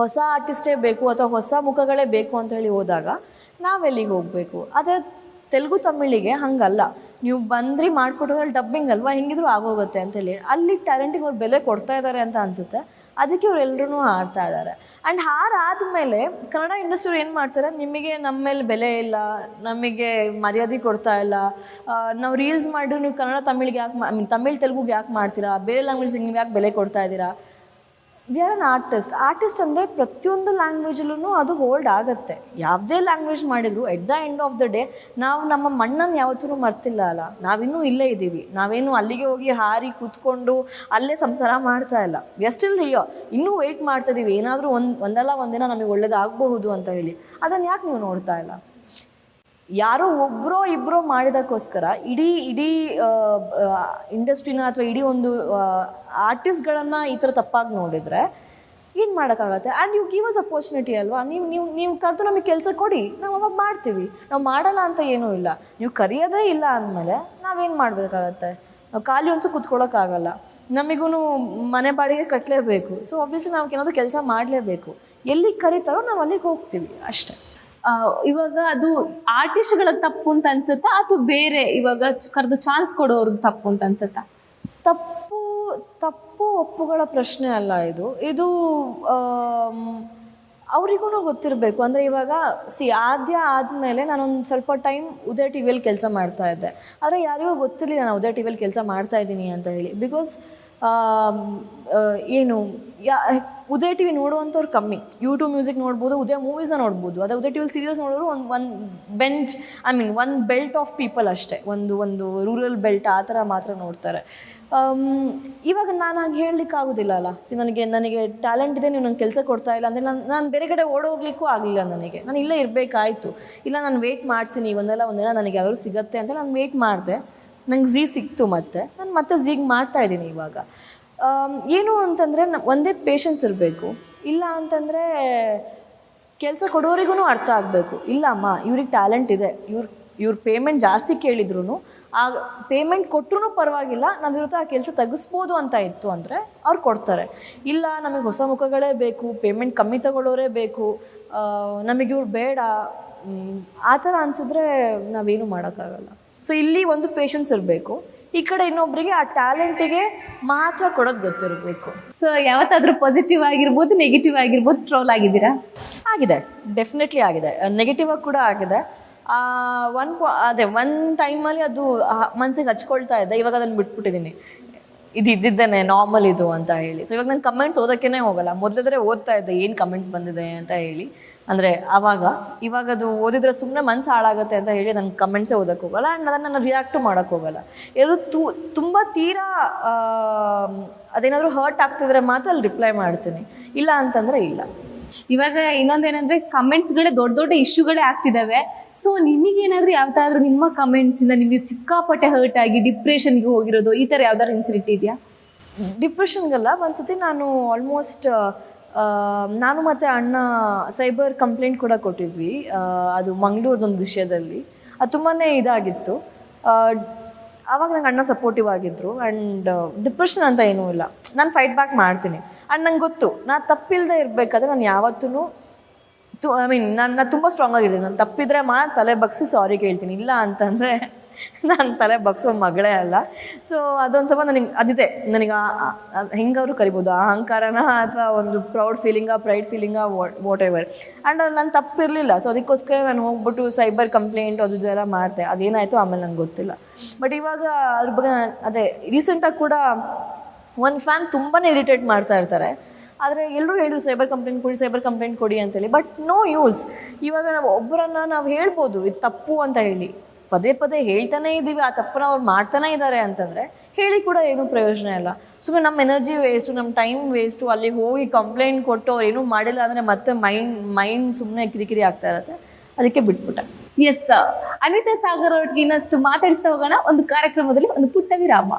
ಹೊಸ ಆರ್ಟಿಸ್ಟೇ ಬೇಕು ಅಥವಾ ಹೊಸ ಮುಖಗಳೇ ಬೇಕು ಅಂತ ಹೇಳಿ ಹೋದಾಗ ನಾವೆಲ್ಲಿಗೆ ಹೋಗಬೇಕು? ಆದರೆ ತೆಲುಗು ತಮಿಳಿಗೆ ಹಂಗಲ್ಲ. ನೀವು ಬಂದ್ರಿ ಮಾಡಿಕೊಟ್ರಲ್ಲಿ ಡಬ್ಬಿಂಗ್ ಅಲ್ವಾ? ಹೆಂಗಿದ್ರು ಆಗೋಗುತ್ತೆ ಅಂತ ಹೇಳಿ. ಅಲ್ಲಿ ಟ್ಯಾಲೆಂಟಿಗೆ ಅವ್ರು ಬೆಲೆ ಕೊಡ್ತಾ ಇದ್ದಾರೆ ಅಂತ ಅನಿಸುತ್ತೆ. ಅದಕ್ಕೆ ಅವರೆಲ್ಲರೂ ಹಾಡ್ತಾ ಇದ್ದಾರೆ ಆ್ಯಂಡ್ ಹಾರಾದ್ಮೇಲೆ ಕನ್ನಡ ಇಂಡಸ್ಟ್ರಿ ಏನು ಮಾಡ್ತಾರೆ? ನಿಮಗೆ ನಮ್ಮ ಮೇಲೆ ಬೆಲೆ ಇಲ್ಲ, ನಮಗೆ ಮರ್ಯಾದೆ ಕೊಡ್ತಾ ಇಲ್ಲ. ನಾವು ರೀಲ್ಸ್ ಮಾಡಿದ್ರು ನೀವು ಕನ್ನಡ ತಮಿಳಿಗೆ ಯಾಕೆ ಐ ಮೀನ್ ತಮಿಳ್ ತೆಲುಗುಗೆ ಯಾಕೆ ಮಾಡ್ತೀರಾ? ಬೇರೆ ಲ್ಯಾಂಗ್ವೇಜ್ಗೆ ನೀವು ಯಾಕೆ ಬೆಲೆ ಕೊಡ್ತಾ ಇದ್ದೀರಾ? We are an artist artist ಅಂದರೆ ಪ್ರತಿಯೊಂದು ಲ್ಯಾಂಗ್ವೇಜಲ್ಲೂ ಅದು ಹೋಲ್ಡ್ ಆಗುತ್ತೆ. ಯಾವುದೇ ಲ್ಯಾಂಗ್ವೇಜ್ ಮಾಡಿದ್ರು at the end of the day ನಾವು ನಮ್ಮ ಮಣ್ಣನ್ನು ಯಾವತ್ತೂ ಮರ್ತಿಲ್ಲ ಅಲ್ಲ. ನಾವಿನ್ನೂ ಇಲ್ಲೇ ಇದ್ದೀವಿ. ನಾವೇನು ಅಲ್ಲಿಗೆ ಹೋಗಿ ಹಾರಿ ಕೂತ್ಕೊಂಡು ಅಲ್ಲೇ ಸಂಸಾರ ಮಾಡ್ತಾ ಇಲ್ಲ. ಎಸ್ಟಿಲ್ ಹಿಯೋ ಇನ್ನೂ ವೆಯ್ಟ್ ಮಾಡ್ತಾ ಇದ್ದೀವಿ ಏನಾದರೂ ಒಂದು, ಒಂದಲ್ಲ ಒಂದಿನ ನಮಗೆ ಒಳ್ಳೇದಾಗಬಹುದು ಅಂತ ಹೇಳಿ. ಅದನ್ನು ಯಾಕೆ ನೀವು ನೋಡ್ತಾ ಇಲ್ಲ? ಯಾರೋ ಒಬ್ಬರೋ ಇಬ್ಬರೋ ಮಾಡಿದಕ್ಕೋಸ್ಕರ ಇಡೀ ಇಡೀ ಇಂಡಸ್ಟ್ರಿನ ಅಥವಾ ಇಡೀ ಒಂದು ಆರ್ಟಿಸ್ಟ್ಗಳನ್ನು ಈ ಥರ ತಪ್ಪಾಗಿ ನೋಡಿದರೆ ಏನು ಮಾಡೋಕ್ಕಾಗತ್ತೆ? And you give us opportunity ಅಲ್ವಾ? ನೀವು ನೀವು ನೀವು ಕರೆದು ನಮಗೆ ಕೆಲಸ ಕೊಡಿ. ನಾವು ಅವಾಗ ಮಾಡ್ತೀವಿ. ನಾವು ಮಾಡಲ್ಲ ಅಂತ ಏನೂ ಇಲ್ಲ. ನೀವು ಕರೆಯೋದೇ ಇಲ್ಲ ಅಂದಮೇಲೆ ನಾವೇನು ಮಾಡಬೇಕಾಗತ್ತೆ? ನಾವು ಖಾಲಿ ಅಂತೂ ಕುತ್ಕೊಳ್ಳೋಕ್ಕಾಗಲ್ಲ ನಮಗೂ ಮನೆ ಬಾಡಿಗೆ ಕಟ್ಟಲೇಬೇಕು ಸೊ ಆಬ್ವಿಯಸ್ಲಿ ನಾವು ಏನಾದರೂ ಕೆಲಸ ಮಾಡಲೇಬೇಕು. ಎಲ್ಲಿಗೆ ಕರೀತಾರೋ ನಾವು ಅಲ್ಲಿಗೆ ಹೋಗ್ತೀವಿ. ಅಷ್ಟೇ. ಇವಾಗ ಅದು ಆರ್ಟಿಸ್ಟ್ಗಳ ತಪ್ಪು ಅಂತ ಅನ್ಸುತ್ತಾ ಅಥವಾ ಬೇರೆ ಇವಾಗ ಕರೆದು ಚಾನ್ಸ್ ಕೊಡೋರ್ದು ತಪ್ಪು ಅಂತ ಅನ್ಸುತ್ತಾ? ತಪ್ಪು ತಪ್ಪು ಒಪ್ಪುಗಳ ಪ್ರಶ್ನೆ ಅಲ್ಲ ಇದು. ಇದು ಅವರಿಗೂ ಗೊತ್ತಿರಬೇಕು. ಅಂದರೆ ಇವಾಗ ಸಿ ಆದ್ಯ ಆದಮೇಲೆ ನಾನೊಂದು ಸ್ವಲ್ಪ ಟೈಮ್ ಉದಯ ಟಿ ವಿಯಲ್ಲಿ ಕೆಲಸ ಮಾಡ್ತಾ ಇದ್ದೆ. ಆದರೆ ಯಾರಿಗೂ ಗೊತ್ತಿರಲಿಲ್ಲ, ನಾನು ಉದಯ ಟಿ ವಿಯಲ್ಲಿ ಕೆಲಸ ಮಾಡ್ತಾ ಇದ್ದೀನಿ ಅಂತ ಹೇಳಿ. ಬಿಕಾಸ್ ಏನು, ಯಾ, ಉದಯ ಟಿ ವಿ ನೋಡುವಂಥವ್ರು ಕಮ್ಮಿ. ಯೂಟ್ಯೂಬ್ ಮ್ಯೂಸಿಕ್ ನೋಡ್ಬೋದು, ಉದಯ ಮೂವೀಸನ್ನ ನೋಡ್ಬೋದು. ಅದೇ ಉದಯ ಟಿ ವಿಲಿ ಸೀರಿಯಲ್ಸ್ ನೋಡೋರು ಒಂದು ಒಂದು ಬೆಂಚ್ ಐ ಮೀನ್ ಒಂದು ಬೆಲ್ಟ್ ಆಫ್ ಪೀಪಲ್ ಅಷ್ಟೇ. ಒಂದು ಒಂದು ರೂರಲ್ ಬೆಲ್ಟ್ ಆ ಥರ ಮಾತ್ರ ನೋಡ್ತಾರೆ. ಇವಾಗ ನಾನು ಹಾಗೆ ಹೇಳಲಿಕ್ಕೆ ಆಗೋದಿಲ್ಲ ಅಲ್ಲ? ಸಿ, ನನಗೆ ನನಗೆ ಟ್ಯಾಲೆಂಟ್ ಇದೆ, ನೀವು ನನಗೆ ಕೆಲಸ ಕೊಡ್ತಾ ಇಲ್ಲ ಅಂದರೆ ನಾನು ನಾನು ಬೇರೆ ಕಡೆ ಓಡೋಗ್ಲಿಕ್ಕೂ ಆಗಲಿಲ್ಲ ನನಗೆ. ನಾನು ಇಲ್ಲೇ ಇರಬೇಕಾಯ್ತು. ಇಲ್ಲ, ನಾನು ವೆಯ್ಟ್ ಮಾಡ್ತೀನಿ, ಒಂದಲ್ಲ ಒಂದಿನ ನನಗೆ ಯಾರು ಸಿಗತ್ತೆ ಅಂತ ನಾನು ವೆಯ್ಟ್ ಮಾಡಿದೆ. ನಂಗೆ ಝೀ ಸಿಕ್ತು ಮತ್ತೆ. ನಾನು ಮತ್ತೆ ಝೀಗ್ ಮಾಡ್ತಾ ಇದ್ದೀನಿ ಇವಾಗ. ಏನು ಅಂತಂದರೆ ಒಂದೇ ಪೇಷನ್ಸ್ ಇರಬೇಕು. ಇಲ್ಲ ಅಂತಂದರೆ ಕೆಲಸ ಕೊಡೋರಿಗೂ ಅರ್ಥ ಆಗಬೇಕು. ಇಲ್ಲಮ್ಮ ಇವ್ರಿಗೆ ಟ್ಯಾಲೆಂಟ್ ಇದೆ. ಇವ್ರು, ಇವ್ರ ಪೇಮೆಂಟ್ ಜಾಸ್ತಿ ಕೇಳಿದ್ರು ಆ ಪೇಮೆಂಟ್ ಕೊಟ್ಟರು ಪರವಾಗಿಲ್ಲ ನಾನು ಇವ್ರ ಆ ಕೆಲಸ ತೆಗಿಸ್ಬೋದು ಅಂತ ಇತ್ತು ಅಂದರೆ ಅವ್ರು ಕೊಡ್ತಾರೆ. ಇಲ್ಲ ನಮಗೆ ಹೊಸ ಮುಖಗಳೇ ಬೇಕು ಪೇಮೆಂಟ್ ಕಮ್ಮಿ ತಗೊಳ್ಳೋರೇ ಬೇಕು ನಮಗಿವ್ರು ಬೇಡ. ಆ ಥರ ಅನಿಸಿದ್ರೆ ನಾವೇನು ಮಾಡೋಕ್ಕಾಗಲ್ಲ. ಸೊ ಇಲ್ಲಿ ಒಂದು ಪೇಷನ್ಸ್ ಇರಬೇಕು. ಈ ಕಡೆ ಇನ್ನೊಬ್ಬರಿಗೆ ಆ ಟ್ಯಾಲೆಂಟಿಗೆ ಮಹತ್ವ ಕೊಡೋದು ಗೊತ್ತಿರಬೇಕು. ಸೊ ಯಾವತ್ತಾದ್ರೂ ಪಾಸಿಟಿವ್ ಆಗಿರ್ಬೋದು ನೆಗೆಟಿವ್ ಆಗಿರ್ಬೋದು ಟ್ರೋಲ್ ಆಗಿದ್ದೀರಾ? ಆಗಿದೆ. ಡೆಫಿನೆಟ್ಲಿ ಆಗಿದೆ. ನೆಗೆಟಿವ್ ಆಗಿ ಕೂಡ ಆಗಿದೆ. ಒನ್ ಅದೇ ಒನ್ ಟೈಮಲ್ಲಿ ಅದು ಮನಸ್ಸಿಗೆ ಹಚ್ಕೊಳ್ತಾ ಇದೆ. ಇವಾಗ ಅದನ್ನು ಬಿಟ್ಬಿಟ್ಟಿದ್ದೀನಿ ಇದು ಇದ್ದಿದ್ದೇನೆ ನಾರ್ಮಲ್ ಇದು ಅಂತ ಹೇಳಿ. ಸೊ ಇವಾಗ ನಾನು ಕಮೆಂಟ್ಸ್ ಓದೋಕ್ಕೇ ಹೋಗಲ್ಲ. ಮೊದಲಿದ್ರೆ ಓದ್ತಾ ಇದ್ದೆ ಏನು ಕಮೆಂಟ್ಸ್ ಬಂದಿದೆ ಅಂತ ಹೇಳಿ. ಅಂದರೆ ಆವಾಗ ಇವಾಗ ಅದು ಓದಿದ್ರೆ ಸುಮ್ಮನೆ ಮನ್ಸು ಹಾಳಾಗುತ್ತೆ ಅಂತ ಹೇಳಿ ನಂಗೆ ಕಮೆಂಟ್ಸೇ ಓದಕ್ಕೆ ಹೋಗಲ್ಲ ಆ್ಯಂಡ್ ಅದನ್ನು ನಾನು ರಿಯಾಕ್ಟು ಮಾಡೋಕ್ಕೆ ಹೋಗಲ್ಲ. ಎಲ್ಲರೂ ತು ತುಂಬ ತೀರಾ ಅದೇನಾದರೂ ಹರ್ಟ್ ಆಗ್ತಿದ್ರೆ ಮಾತ್ರ ಅಲ್ಲಿ ರಿಪ್ಲೈ ಮಾಡ್ತೀನಿ. ಇಲ್ಲ ಅಂತಂದರೆ ಇಲ್ಲ. ಇವಾಗ ಇನ್ನೊಂದೇನಂದ್ರೆ ಕಮೆಂಟ್ಸ್ಗಳೇ ದೊಡ್ಡ ದೊಡ್ಡ ಇಶ್ಯೂಗಳೇ ಆಗ್ತಿದ್ದಾವೆ ಸೊ ನಿಮಗೇನಾದ್ರೂ ಯಾವ್ದಾದ್ರು ನಿಮ್ಮ ಕಮೆಂಟ್ಸಿಂದ ನಿಮಗೆ ಸಿಕ್ಕಾಪಟ್ಟೆ ಹರ್ಟ್ ಆಗಿ ಡಿಪ್ರೆಷನ್ಗೆ ಹೋಗಿರೋದು ಈ ತರ ಯಾವ್ದಾದ್ರು ಇನ್ಸಿಡೆಂಟ್ ಇದೆಯಾ? ಒಂದು ಒಂದ್ಸತಿ ನಾನು ಆಲ್ಮೋಸ್ಟ್ ನಾನು ಮತ್ತು ಅಣ್ಣ ಸೈಬರ್ ಕಂಪ್ಲೇಂಟ್ ಕೂಡ ಕೊಟ್ಟಿದ್ವಿ. ಅದು ಮಂಗಳೂರದೊಂದು ವಿಷಯದಲ್ಲಿ. ಅದು ತುಂಬಾ ಇದಾಗಿತ್ತು. ಆವಾಗ ನಂಗೆ ಅಣ್ಣ ಸಪೋರ್ಟಿವ್ ಆಗಿದ್ದರು ಆ್ಯಂಡ್ ಡಿಪ್ರೆಷನ್ ಅಂತ ಏನೂ ಇಲ್ಲ. ನಾನು ಫೈಟ್ ಬ್ಯಾಕ್ ಮಾಡ್ತೀನಿ. ಆ್ಯಂಡ್ ನಂಗೆ ಗೊತ್ತು ನಾನು ತಪ್ಪಿಲ್ಲದೆ ಇರಬೇಕಾದ್ರೆ ನಾನು ಯಾವತ್ತೂ ತು ಐ ಮೀನ್ ನಾನು ನಾನು ತುಂಬ ಸ್ಟ್ರಾಂಗ್ ಆಗಿರ್ತೀನಿ ನಾನು ತಪ್ಪಿದ್ರೆ ಮಾತ್ರ ತಲೆ ಬಗ್ಸಿ ಸಾರಿ ಕೇಳ್ತೀನಿ. ಇಲ್ಲ ಅಂತಂದರೆ ನಾನು ತಲೆ ಬಗ್ಸೋ ಮಗಳೇ ಅಲ್ಲ. ಸೊ ಅದೊಂದು ಸ್ವಲ್ಪ ನನಗೆ, ಅದಿದೆ, ನನಗೆ ಹೆಂಗಾದ್ರು ಕರಿಬೋದು, ಆ ಅಹಂಕಾರನ ಅಥವಾ ಒಂದು ಪ್ರೌಡ್ ಫೀಲಿಂಗಾ ಪ್ರೈಡ್ ಫೀಲಿಂಗಾ ವಾಟ್ ಎವರ್ ಆ್ಯಂಡ್ ಅದು ನಾನು ತಪ್ಪಿರಲಿಲ್ಲ. ಸೊ ಅದಕ್ಕೋಸ್ಕರ ನಾನು ಹೋಗ್ಬಿಟ್ಟು ಸೈಬರ್ ಕಂಪ್ಲೇಂಟ್ ಅದು ಜರ ಮಾಡಿದೆ. ಅದೇನಾಯಿತು? ಆಮೇಲೆ ನಂಗೆ ಗೊತ್ತಿಲ್ಲ. ಬಟ್ ಇವಾಗ ಅದ್ರ ಬಗ್ಗೆ ಅದೇ ರೀಸೆಂಟಾಗಿ ಕೂಡ ಒಂದು ಫ್ಯಾನ್ ತುಂಬಾ ಇರಿಟೇಟ್ ಮಾಡ್ತಾ ಇರ್ತಾರೆ. ಆದರೆ ಎಲ್ಲರೂ ಹೇಳಿದ್ರು ಸೈಬರ್ ಕಂಪ್ಲೇಂಟ್ ಕೊಡಿ ಸೈಬರ್ ಕಂಪ್ಲೇಂಟ್ ಕೊಡಿ ಅಂತೇಳಿ. ಬಟ್ ನೋ ಯೂಸ್ ಇವಾಗ ನಾವು ಒಬ್ಬರನ್ನ ನಾವು ಹೇಳ್ಬೋದು, ಇದು ತಪ್ಪು ಅಂತ ಹೇಳಿ. ಪದೇ ಪದೇ ಹೇಳ್ತಾನೆ ಇದ್ದೀವಿ ಆ ತಪ್ಪನ ಅವ್ರು ಮಾಡ್ತಾನೆ ಇದ್ದಾರೆ ಅಂತಂದರೆ ಹೇಳಿ ಕೂಡ ಏನೂ ಪ್ರಯೋಜನ ಇಲ್ಲ. ಸುಮ್ಮನೆ ನಮ್ಮ ಎನರ್ಜಿ ವೇಸ್ಟು ನಮ್ಮ ಟೈಮ್ ವೇಸ್ಟು ಅಲ್ಲಿ ಹೋಗಿ ಕಂಪ್ಲೇಂಟ್ ಕೊಟ್ಟು ಅವ್ರು ಏನೂ ಮಾಡಿಲ್ಲ ಅಂದರೆ ಮತ್ತೆ ಮೈಂಡ್ ಮೈಂಡ್ ಸುಮ್ಮನೆ ಕಿರಿಕಿರಿ ಆಗ್ತಾ ಇರುತ್ತೆ. ಅದಕ್ಕೆ ಬಿಟ್ಬಿಟ್ಟೆ. ಎಸ್ ಅನಿತಾ ಸಾಗರ್ ಅವ್ರಿಗೆ ಇನ್ನಷ್ಟು ಮಾತಾಡಿಸ್ತಾ ಹೋಗೋಣ. ಒಂದು ಕಾರ್ಯಕ್ರಮದಲ್ಲಿ ಒಂದು ಪುಟ್ಟ ವಿರಾಮ.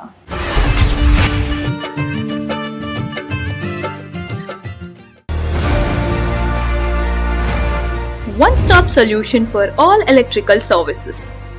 One stop solution for all electrical services.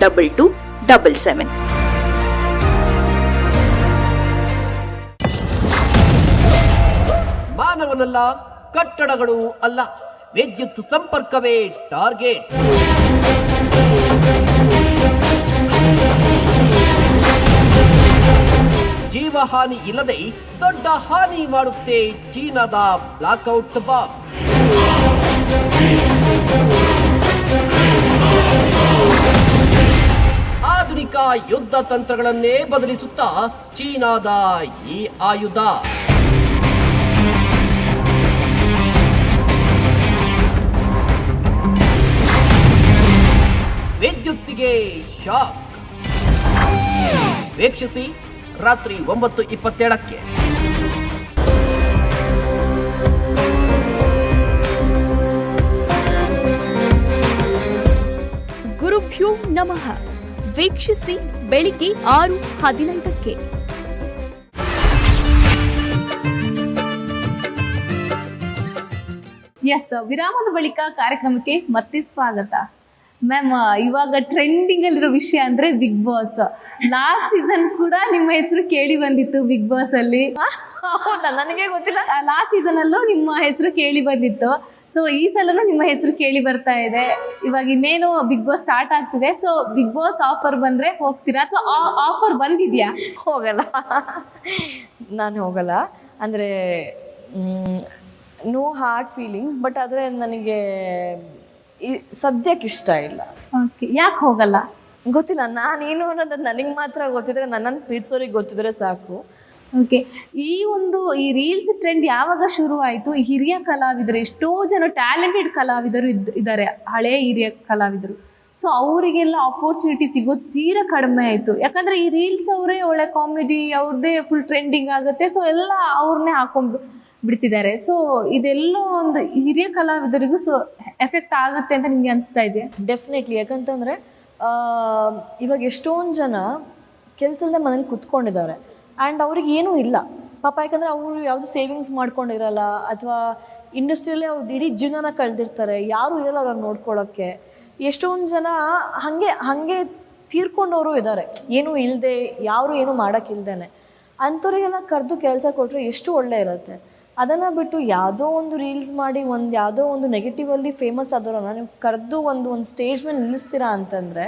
2277. Seven ಮಾನವನಲ್ಲ, ಕಟ್ಟಡಗಳು ಅಲ್ಲ, ವಿದ್ಯುತ್ ಸಂಪರ್ಕವೇ ಟಾರ್ಗೆಟ್ ಜೀವಹಾನಿ ಇಲ್ಲದೆ ದೊಡ್ಡ ಹಾನಿ ಮಾಡುತ್ತೆ ಚೀನಾದ ಬ್ಲಾಕ್ಔಟ್ ಬಾಂಬ್ ಆಧುನಿಕ ಯುದ್ಧ ತಂತ್ರಗಳನ್ನೇ ಬದಲಿಸುತ್ತಾ ಚೀನಾದ ಈ ಆಯುಧ. ವಿದ್ಯುತ್ತಿಗೆ ಶಾಕ್. ವೀಕ್ಷಿಸಿ ರಾತ್ರಿ ಒಂಬತ್ತು ಇಪ್ಪತ್ತೇಳಕ್ಕೆ. ಗುರುಭ್ಯೋ ನಮಃ. ವೀಕ್ಷಿಸಿ ಬೆಳಿಗ್ಗೆ ಆರು ಹದಿನೈದಕ್ಕೆ. ಎಸ್ ವಿರಾಮದ ಬಳಿಕ ಕಾರ್ಯಕ್ರಮಕ್ಕೆ ಮತ್ತೆ ಸ್ವಾಗತ. ಮ್ಯಾಮ್ ಇವಾಗ ಟ್ರೆಂಡಿಂಗ್ ಅಲ್ಲಿರೋ ವಿಷಯ ಅಂದ್ರೆ ಬಿಗ್ ಬಾಸ್ ಲಾಸ್ಟ್ ಸೀಸನ್ ಕೂಡ ನಿಮ್ಮ ಹೆಸರು ಕೇಳಿ ಬಂದಿತ್ತು ಬಿಗ್ ಬಾಸ್ ಅಲ್ಲಿ. <laughs> ಹೌದಾ? ನನಗೆ ಗೊತ್ತಿಲ್ಲ. ಲಾಸ್ಟ್ ಸೀಸನ್ ಅಲ್ಲೂ ನಿಮ್ಮ ಹೆಸರು ಕೇಳಿ ಬಂದಿತ್ತು. ಸೊ ಈ ಸಲನೂ ನಿಮ್ಮ ಹೆಸರು ಕೇಳಿ ಬರ್ತಾ ಇದೆ. ಇವಾಗ ಇನ್ನೇನು ಬಿಗ್ ಬಾಸ್ ಸ್ಟಾರ್ಟ್ ಆಗ್ತಿದೆ. ಸೊ ಬಿಗ್ ಬಾಸ್ ಆಫರ್ ಬಂದ್ರೆ ಹೋಗ್ತೀರಾ? ಅಥವಾ ಆಫರ್ ಬಂದಿದ್ಯಾ? ಹೋಗಲ್ಲ. ನಾನು ಹೋಗಲ್ಲ. ಅಂದರೆ ನೋ ಹಾರ್ಡ್ ಫೀಲಿಂಗ್ಸ್ ಬಟ್ ಆದರೆ ನನಗೆ ಸದ್ಯಕ್ಕೆ ಇಷ್ಟ ಇಲ್ಲ. ಓಕೆ ಯಾಕೆ ಹೋಗಲ್ಲ? ಗೊತ್ತಿಲ್ಲ. ನಾನೇನು ಅನ್ನೋದು ನನಗೆ ಮಾತ್ರ ಗೊತ್ತಿದ್ರೆ ನನ್ನನ್ನು ಪ್ರೀತಿಸೋರಿಗೆ ಗೊತ್ತಿದ್ರೆ ಸಾಕು. ಓಕೆ ಈ ಒಂದು ಈ ರೀಲ್ಸ್ ಟ್ರೆಂಡ್ ಯಾವಾಗ ಶುರುವಾಯಿತು? ಹಿರಿಯ ಕಲಾವಿದರು ಎಷ್ಟೋ ಜನ ಟ್ಯಾಲೆಂಟೆಡ್ ಕಲಾವಿದರು ಇದ್, ಇದ್ದಾರೆ. ಹಳೆಯ ಹಿರಿಯ ಕಲಾವಿದರು. ಸೊ ಅವರಿಗೆಲ್ಲ ಅಪರ್ಚುನಿಟಿ ಸಿಗೋ ತೀರಾ ಕಡಿಮೆ ಆಯಿತು. ಯಾಕಂದರೆ ಈ ರೀಲ್ಸ್ ಅವರೇ ಒಳ್ಳೆ ಕಾಮಿಡಿ ಅವ್ರದ್ದೇ ಫುಲ್ ಟ್ರೆಂಡಿಂಗ್ ಆಗುತ್ತೆ. ಸೊ ಎಲ್ಲ ಅವ್ರನ್ನೇ ಹಾಕೊಂಡು ಬಿಡ್ತಿದ್ದಾರೆ. ಸೊ ಇದೆಲ್ಲೋ ಒಂದು ಹಿರಿಯ ಕಲಾವಿದರಿಗೂ ಸೊ ಎಫೆಕ್ಟ್ ಆಗುತ್ತೆ ಅಂತ ನಿಮಗೆ ಅನಿಸ್ತಾ ಇದೆ ಡೆಫಿನೆಟ್ಲಿ ಯಾಕಂತಂದರೆ ಇವಾಗ ಎಷ್ಟೊಂದು ಜನ ಕೆಲಸದ ಮನೇಲಿ ಕುತ್ಕೊಂಡಿದ್ದಾರೆ. ಆ್ಯಂಡ್ ಅವ್ರಿಗೆ ಏನೂ ಇಲ್ಲ. ಪಾಪ ಯಾಕಂದರೆ ಅವರು ಯಾವುದು ಸೇವಿಂಗ್ಸ್ ಮಾಡ್ಕೊಂಡಿರಲ್ಲ, ಅಥವಾ ಇಂಡಸ್ಟ್ರಿಯಲ್ಲೇ ಅವ್ರದ್ದು ಇಡೀ ಜೀವನನ ಕಳೆದಿರ್ತಾರೆ, ಯಾರೂ ಇರಲ್ಲ ಅವ್ರನ್ನ ನೋಡ್ಕೊಳ್ಳೋಕ್ಕೆ ಎಷ್ಟೊಂದು ಜನ ಹಾಗೆ ಹಾಗೆ ತೀರ್ಕೊಂಡವರು ಇದ್ದಾರೆ ಏನೂ ಇಲ್ಲದೆ ಯಾರು ಏನೂ ಮಾಡೋಕ್ಕಿಲ್ದೇ ಅಂಥವ್ರಿಗೆಲ್ಲ ಕರೆದು ಕೆಲಸ ಕೊಟ್ಟರೆ ಎಷ್ಟು ಒಳ್ಳೆ ಇರುತ್ತೆ. ಅದನ್ನು ಬಿಟ್ಟು ಯಾವುದೋ ಒಂದು ರೀಲ್ಸ್ ಮಾಡಿ, ಒಂದು ಯಾವುದೋ ಒಂದು ನೆಗೆಟಿವಲ್ಲಿ ಫೇಮಸ್ ಆದವ್ರನ್ನ ನೀವು ಕರೆದು ಒಂದು ಒಂದು ಸ್ಟೇಜ್ ಮೇಲೆ ನಿಲ್ಲಿಸ್ತೀರಾ ಅಂತಂದರೆ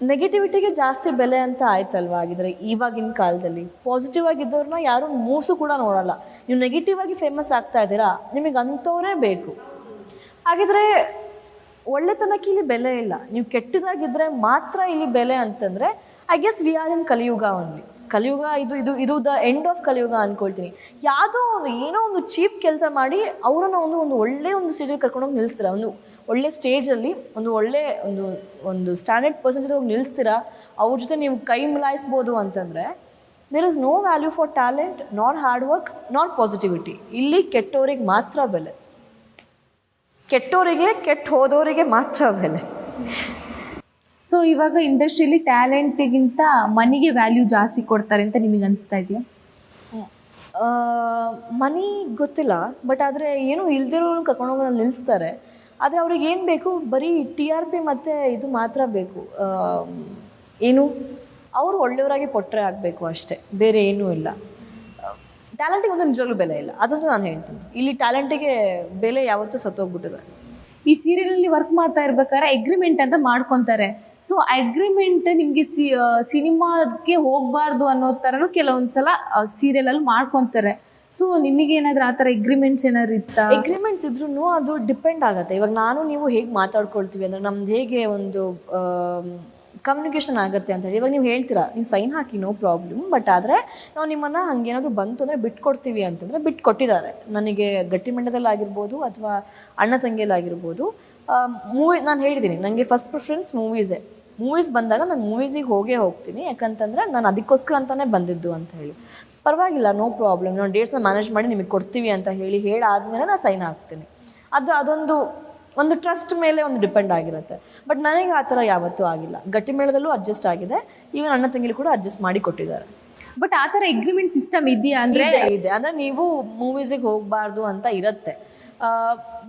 ನೆಗೆಟಿವಿಟಿಗೆ ಜಾಸ್ತಿ ಬೆಲೆ ಅಂತ ಆಯ್ತಲ್ವಾ? ಆಗಿದ್ರೆ ಇವಾಗಿನ ಕಾಲದಲ್ಲಿ ಪಾಸಿಟಿವ್ ಆಗಿದ್ದವ್ರನ್ನ ಯಾರೂ ಮೂಸು ಕೂಡ ನೋಡಲ್ಲ. ನೀವು ನೆಗೆಟಿವ್ ಆಗಿ ಫೇಮಸ್ ಆಗ್ತಾ ಇದ್ದೀರಾ, ನಿಮಗೆ ಅಂಥವರೇ ಬೇಕು. ಹಾಗಿದ್ರೆ ಒಳ್ಳೆತನಕ್ಕೆ ಇಲ್ಲಿ ಬೆಲೆ ಇಲ್ಲ. ನೀವು ಕೆಟ್ಟದಾಗಿದ್ದರೆ ಮಾತ್ರ ಇಲ್ಲಿ ಬೆಲೆ ಅಂತಂದರೆ I guess we are in Kaliyuga only Kaliyuga, ಇದು ಇದು ಇದು ದ ಎಂಡ್ ಆಫ್ ಕಲಿಯುಗ ಅಂದ್ಕೊಳ್ತೀನಿ ಯಾವುದೋ ಒಂದು, ಏನೋ ಒಂದು ಚೀಪ್ ಕೆಲಸ ಮಾಡಿ ಅವರನ್ನು ಒಂದು ಒಂದು ಒಳ್ಳೆ ಒಂದು ಸ್ಟೇಜಲ್ಲಿ ಕರ್ಕೊಂಡೋಗಿ ನಿಲ್ಲಿಸ್ತೀರಾ ಒಂದು ಒಳ್ಳೆ ಸ್ಟೇಜಲ್ಲಿ ಒಂದು ಒಳ್ಳೆ ಒಂದು ಒಂದು ಸ್ಟ್ಯಾಂಡರ್ಡ್ ಪರ್ಸನ್ ಹೋಗಿ ನಿಲ್ಲಿಸ್ತೀರ ಅವ್ರ ಜೊತೆ ನೀವು ಕೈ ಮಿಲಾಯಿಸ್ಬೋದು ಅಂತಂದರೆ there is no value for talent nor hard work nor positivity ಇಲ್ಲಿ ಕೆಟ್ಟೋರಿಗೆ ಮಾತ್ರ ಬೆಲೆ. ಕೆಟ್ಟೋರಿಗೆ, ಕೆಟ್ಟ ಹೋದವರಿಗೆ ಮಾತ್ರ ಬೆಲೆ. ಸೊ ಇವಾಗ ಇಂಡಸ್ಟ್ರಿಯಲ್ಲಿ ಟ್ಯಾಲೆಂಟಿಗಿಂತ ಮನಿಗೆ ವ್ಯಾಲ್ಯೂ ಜಾಸ್ತಿ ಕೊಡ್ತಾರೆ ಅಂತ ನಿಮಗೆ ಅನಿಸ್ತಾ ಇದೆಯಾ? ಮನಿ ಗೊತ್ತಿಲ್ಲ ಬಟ್ ಆದರೆ ಏನೂ ಇಲ್ದಿರೋ ಕರ್ಕೊಂಡೋಗಿ ನಿಲ್ಲಿಸ್ತಾರೆ ಆದರೆ ಅವ್ರಿಗೆ ಏನು ಬೇಕು? ಬರೀ ಟಿ ಆರ್ ಪಿ ಮತ್ತು ಇದು ಮಾತ್ರ ಬೇಕು. ಏನು? ಅವರು ಒಳ್ಳೆಯವರಾಗಿ ಪೊಟ್ಟರೆ ಆಗಬೇಕು ಅಷ್ಟೇ ಬೇರೆ ಏನೂ ಇಲ್ಲ. ಟ್ಯಾಲೆಂಟಿಗೆ ಒಂದು ನಿಜವಾಗ್ಲೂ ಬೆಲೆ ಇಲ್ಲ. ಅದಂತೂ ನಾನು ಹೇಳ್ತೀನಿ. ಇಲ್ಲಿ ಟ್ಯಾಲೆಂಟಿಗೆ ಬೆಲೆ ಯಾವತ್ತೂ ಸತ್ತೋಗ್ಬಿಟ್ಟಿದೆ. ಈ ಸೀರಿಯಲ್ ಅಲ್ಲಿ ವರ್ಕ್ ಮಾಡ್ತಾ ಇರ್ಬೇಕಾದ್ರೆ ಎಗ್ರಿಮೆಂಟ್ ಅಂತ ಮಾಡ್ಕೊಂತಾರೆ. ಸೊ ಅಗ್ರಿಮೆಂಟ್ ನಿಮ್ಗೆ ಸಿ ಸಿನಿಮಾಕ್ಕೆ ಹೋಗ್ಬಾರ್ದು ಅನ್ನೋ ಥರನೂ ಕೆಲವೊಂದ್ಸಲ ಸೀರಿಯಲ್ ಅಲ್ಲಿ ಮಾಡ್ಕೊಂತಾರೆ. ಸೊ ನಿಮಗೆ ಏನಾದ್ರೂ ಆ ಥರ ಅಗ್ರಿಮೆಂಟ್ಸ್ ಏನಾದ್ರು ಇತ್ತಾ? ಎಗ್ರಿಮೆಂಟ್ಸ್ ಇದ್ರೂ ಅದು ಡಿಪೆಂಡ್ ಆಗುತ್ತೆ. ಇವಾಗ ನಾನು ನೀವು ಹೇಗೆ ಮಾತಾಡ್ಕೊಳ್ತೀವಿ ಅಂದರೆ ನಮ್ದು ಹೇಗೆ ಒಂದು ಕಮ್ಯುನಿಕೇಷನ್ ಆಗುತ್ತೆ ಅಂತ ಹೇಳಿ. ಇವಾಗ ನೀವು ಹೇಳ್ತೀರಾ, ನೀವು ಸೈನ್ ಹಾಕಿ ನೋ ಪ್ರಾಬ್ಲಮ್ ಬಟ್ ಆದರೆ ನಾವು ನಿಮ್ಮನ್ನು ಹಂಗೇನಾದ್ರು ಬಂತು ಅಂದರೆ ಬಿಟ್ಕೊಡ್ತೀವಿ ಅಂತಂದರೆ ಬಿಟ್ಕೊಟ್ಟಿದ್ದಾರೆ. ನನಗೆ ಗಟ್ಟಿಮಂಡದಲ್ಲಾಗಿರ್ಬೋದು ಅಥವಾ ಅಣ್ಣ ತಂಗಿಯಲ್ಲಾಗಿರ್ಬೋದು. ಮೂವಿ ನಾನು ಹೇಳಿದ್ದೀನಿ ನನಗೆ ಫಸ್ಟ್ ಪ್ರಿಫರೆನ್ಸ್ ಮೂವೀಸೇ ಮೂವೀಸ್ ಬಂದಾಗ ನಾನು ಮೂವೀಸಿಗೆ ಹೋಗೇ ಹೋಗ್ತೀನಿ ಯಾಕಂತಂದರೆ ನಾನು ಅದಕ್ಕೋಸ್ಕರ ಅಂತಲೇ ಬಂದಿದ್ದು ಅಂತ ಹೇಳಿ. ಪರವಾಗಿಲ್ಲ ನೋ ಪ್ರಾಬ್ಲಮ್ ನಾವು ಡೇಟ್ಸ್ನ ಮ್ಯಾನೇಜ್ ಮಾಡಿ ನಿಮಗೆ ಕೊಡ್ತೀವಿ ಅಂತ ಹೇಳಿ ಹೇಳಾದ್ಮೇಲೆ ನಾನು ಸೈನ್ ಆಗ್ತೀನಿ ಅದು ಅದೊಂದು ಒಂದು ಟ್ರಸ್ಟ್ ಮೇಲೆ ಒಂದು ಡಿಪೆಂಡ್ ಆಗಿರುತ್ತೆ. ಬಟ್ ನನಗೆ ಆ ಥರ ಯಾವತ್ತೂ ಆಗಿಲ್ಲ. ಗಟ್ಟಿ ಮೇಳದಲ್ಲೂ ಅಡ್ಜಸ್ಟ್ ಆಗಿದೆ. ಈವನ್ ಅಣ್ಣ ತಂಗಿಲಿ ಕೂಡ ಅಡ್ಜಸ್ಟ್ ಮಾಡಿ ಕೊಟ್ಟಿದ್ದಾರೆ. ಬಟ್ ಆ ಥರ ಎಗ್ರಿಮೆಂಟ್ ಸಿಸ್ಟಮ್ ಇದೆಯಾ ಅಂದರೆ ಇದೆ ಇದೆ. ಅಂದರೆ ನೀವು ಮೂವೀಸಿಗೆ ಹೋಗಬಾರ್ದು ಅಂತ ಇರುತ್ತೆ.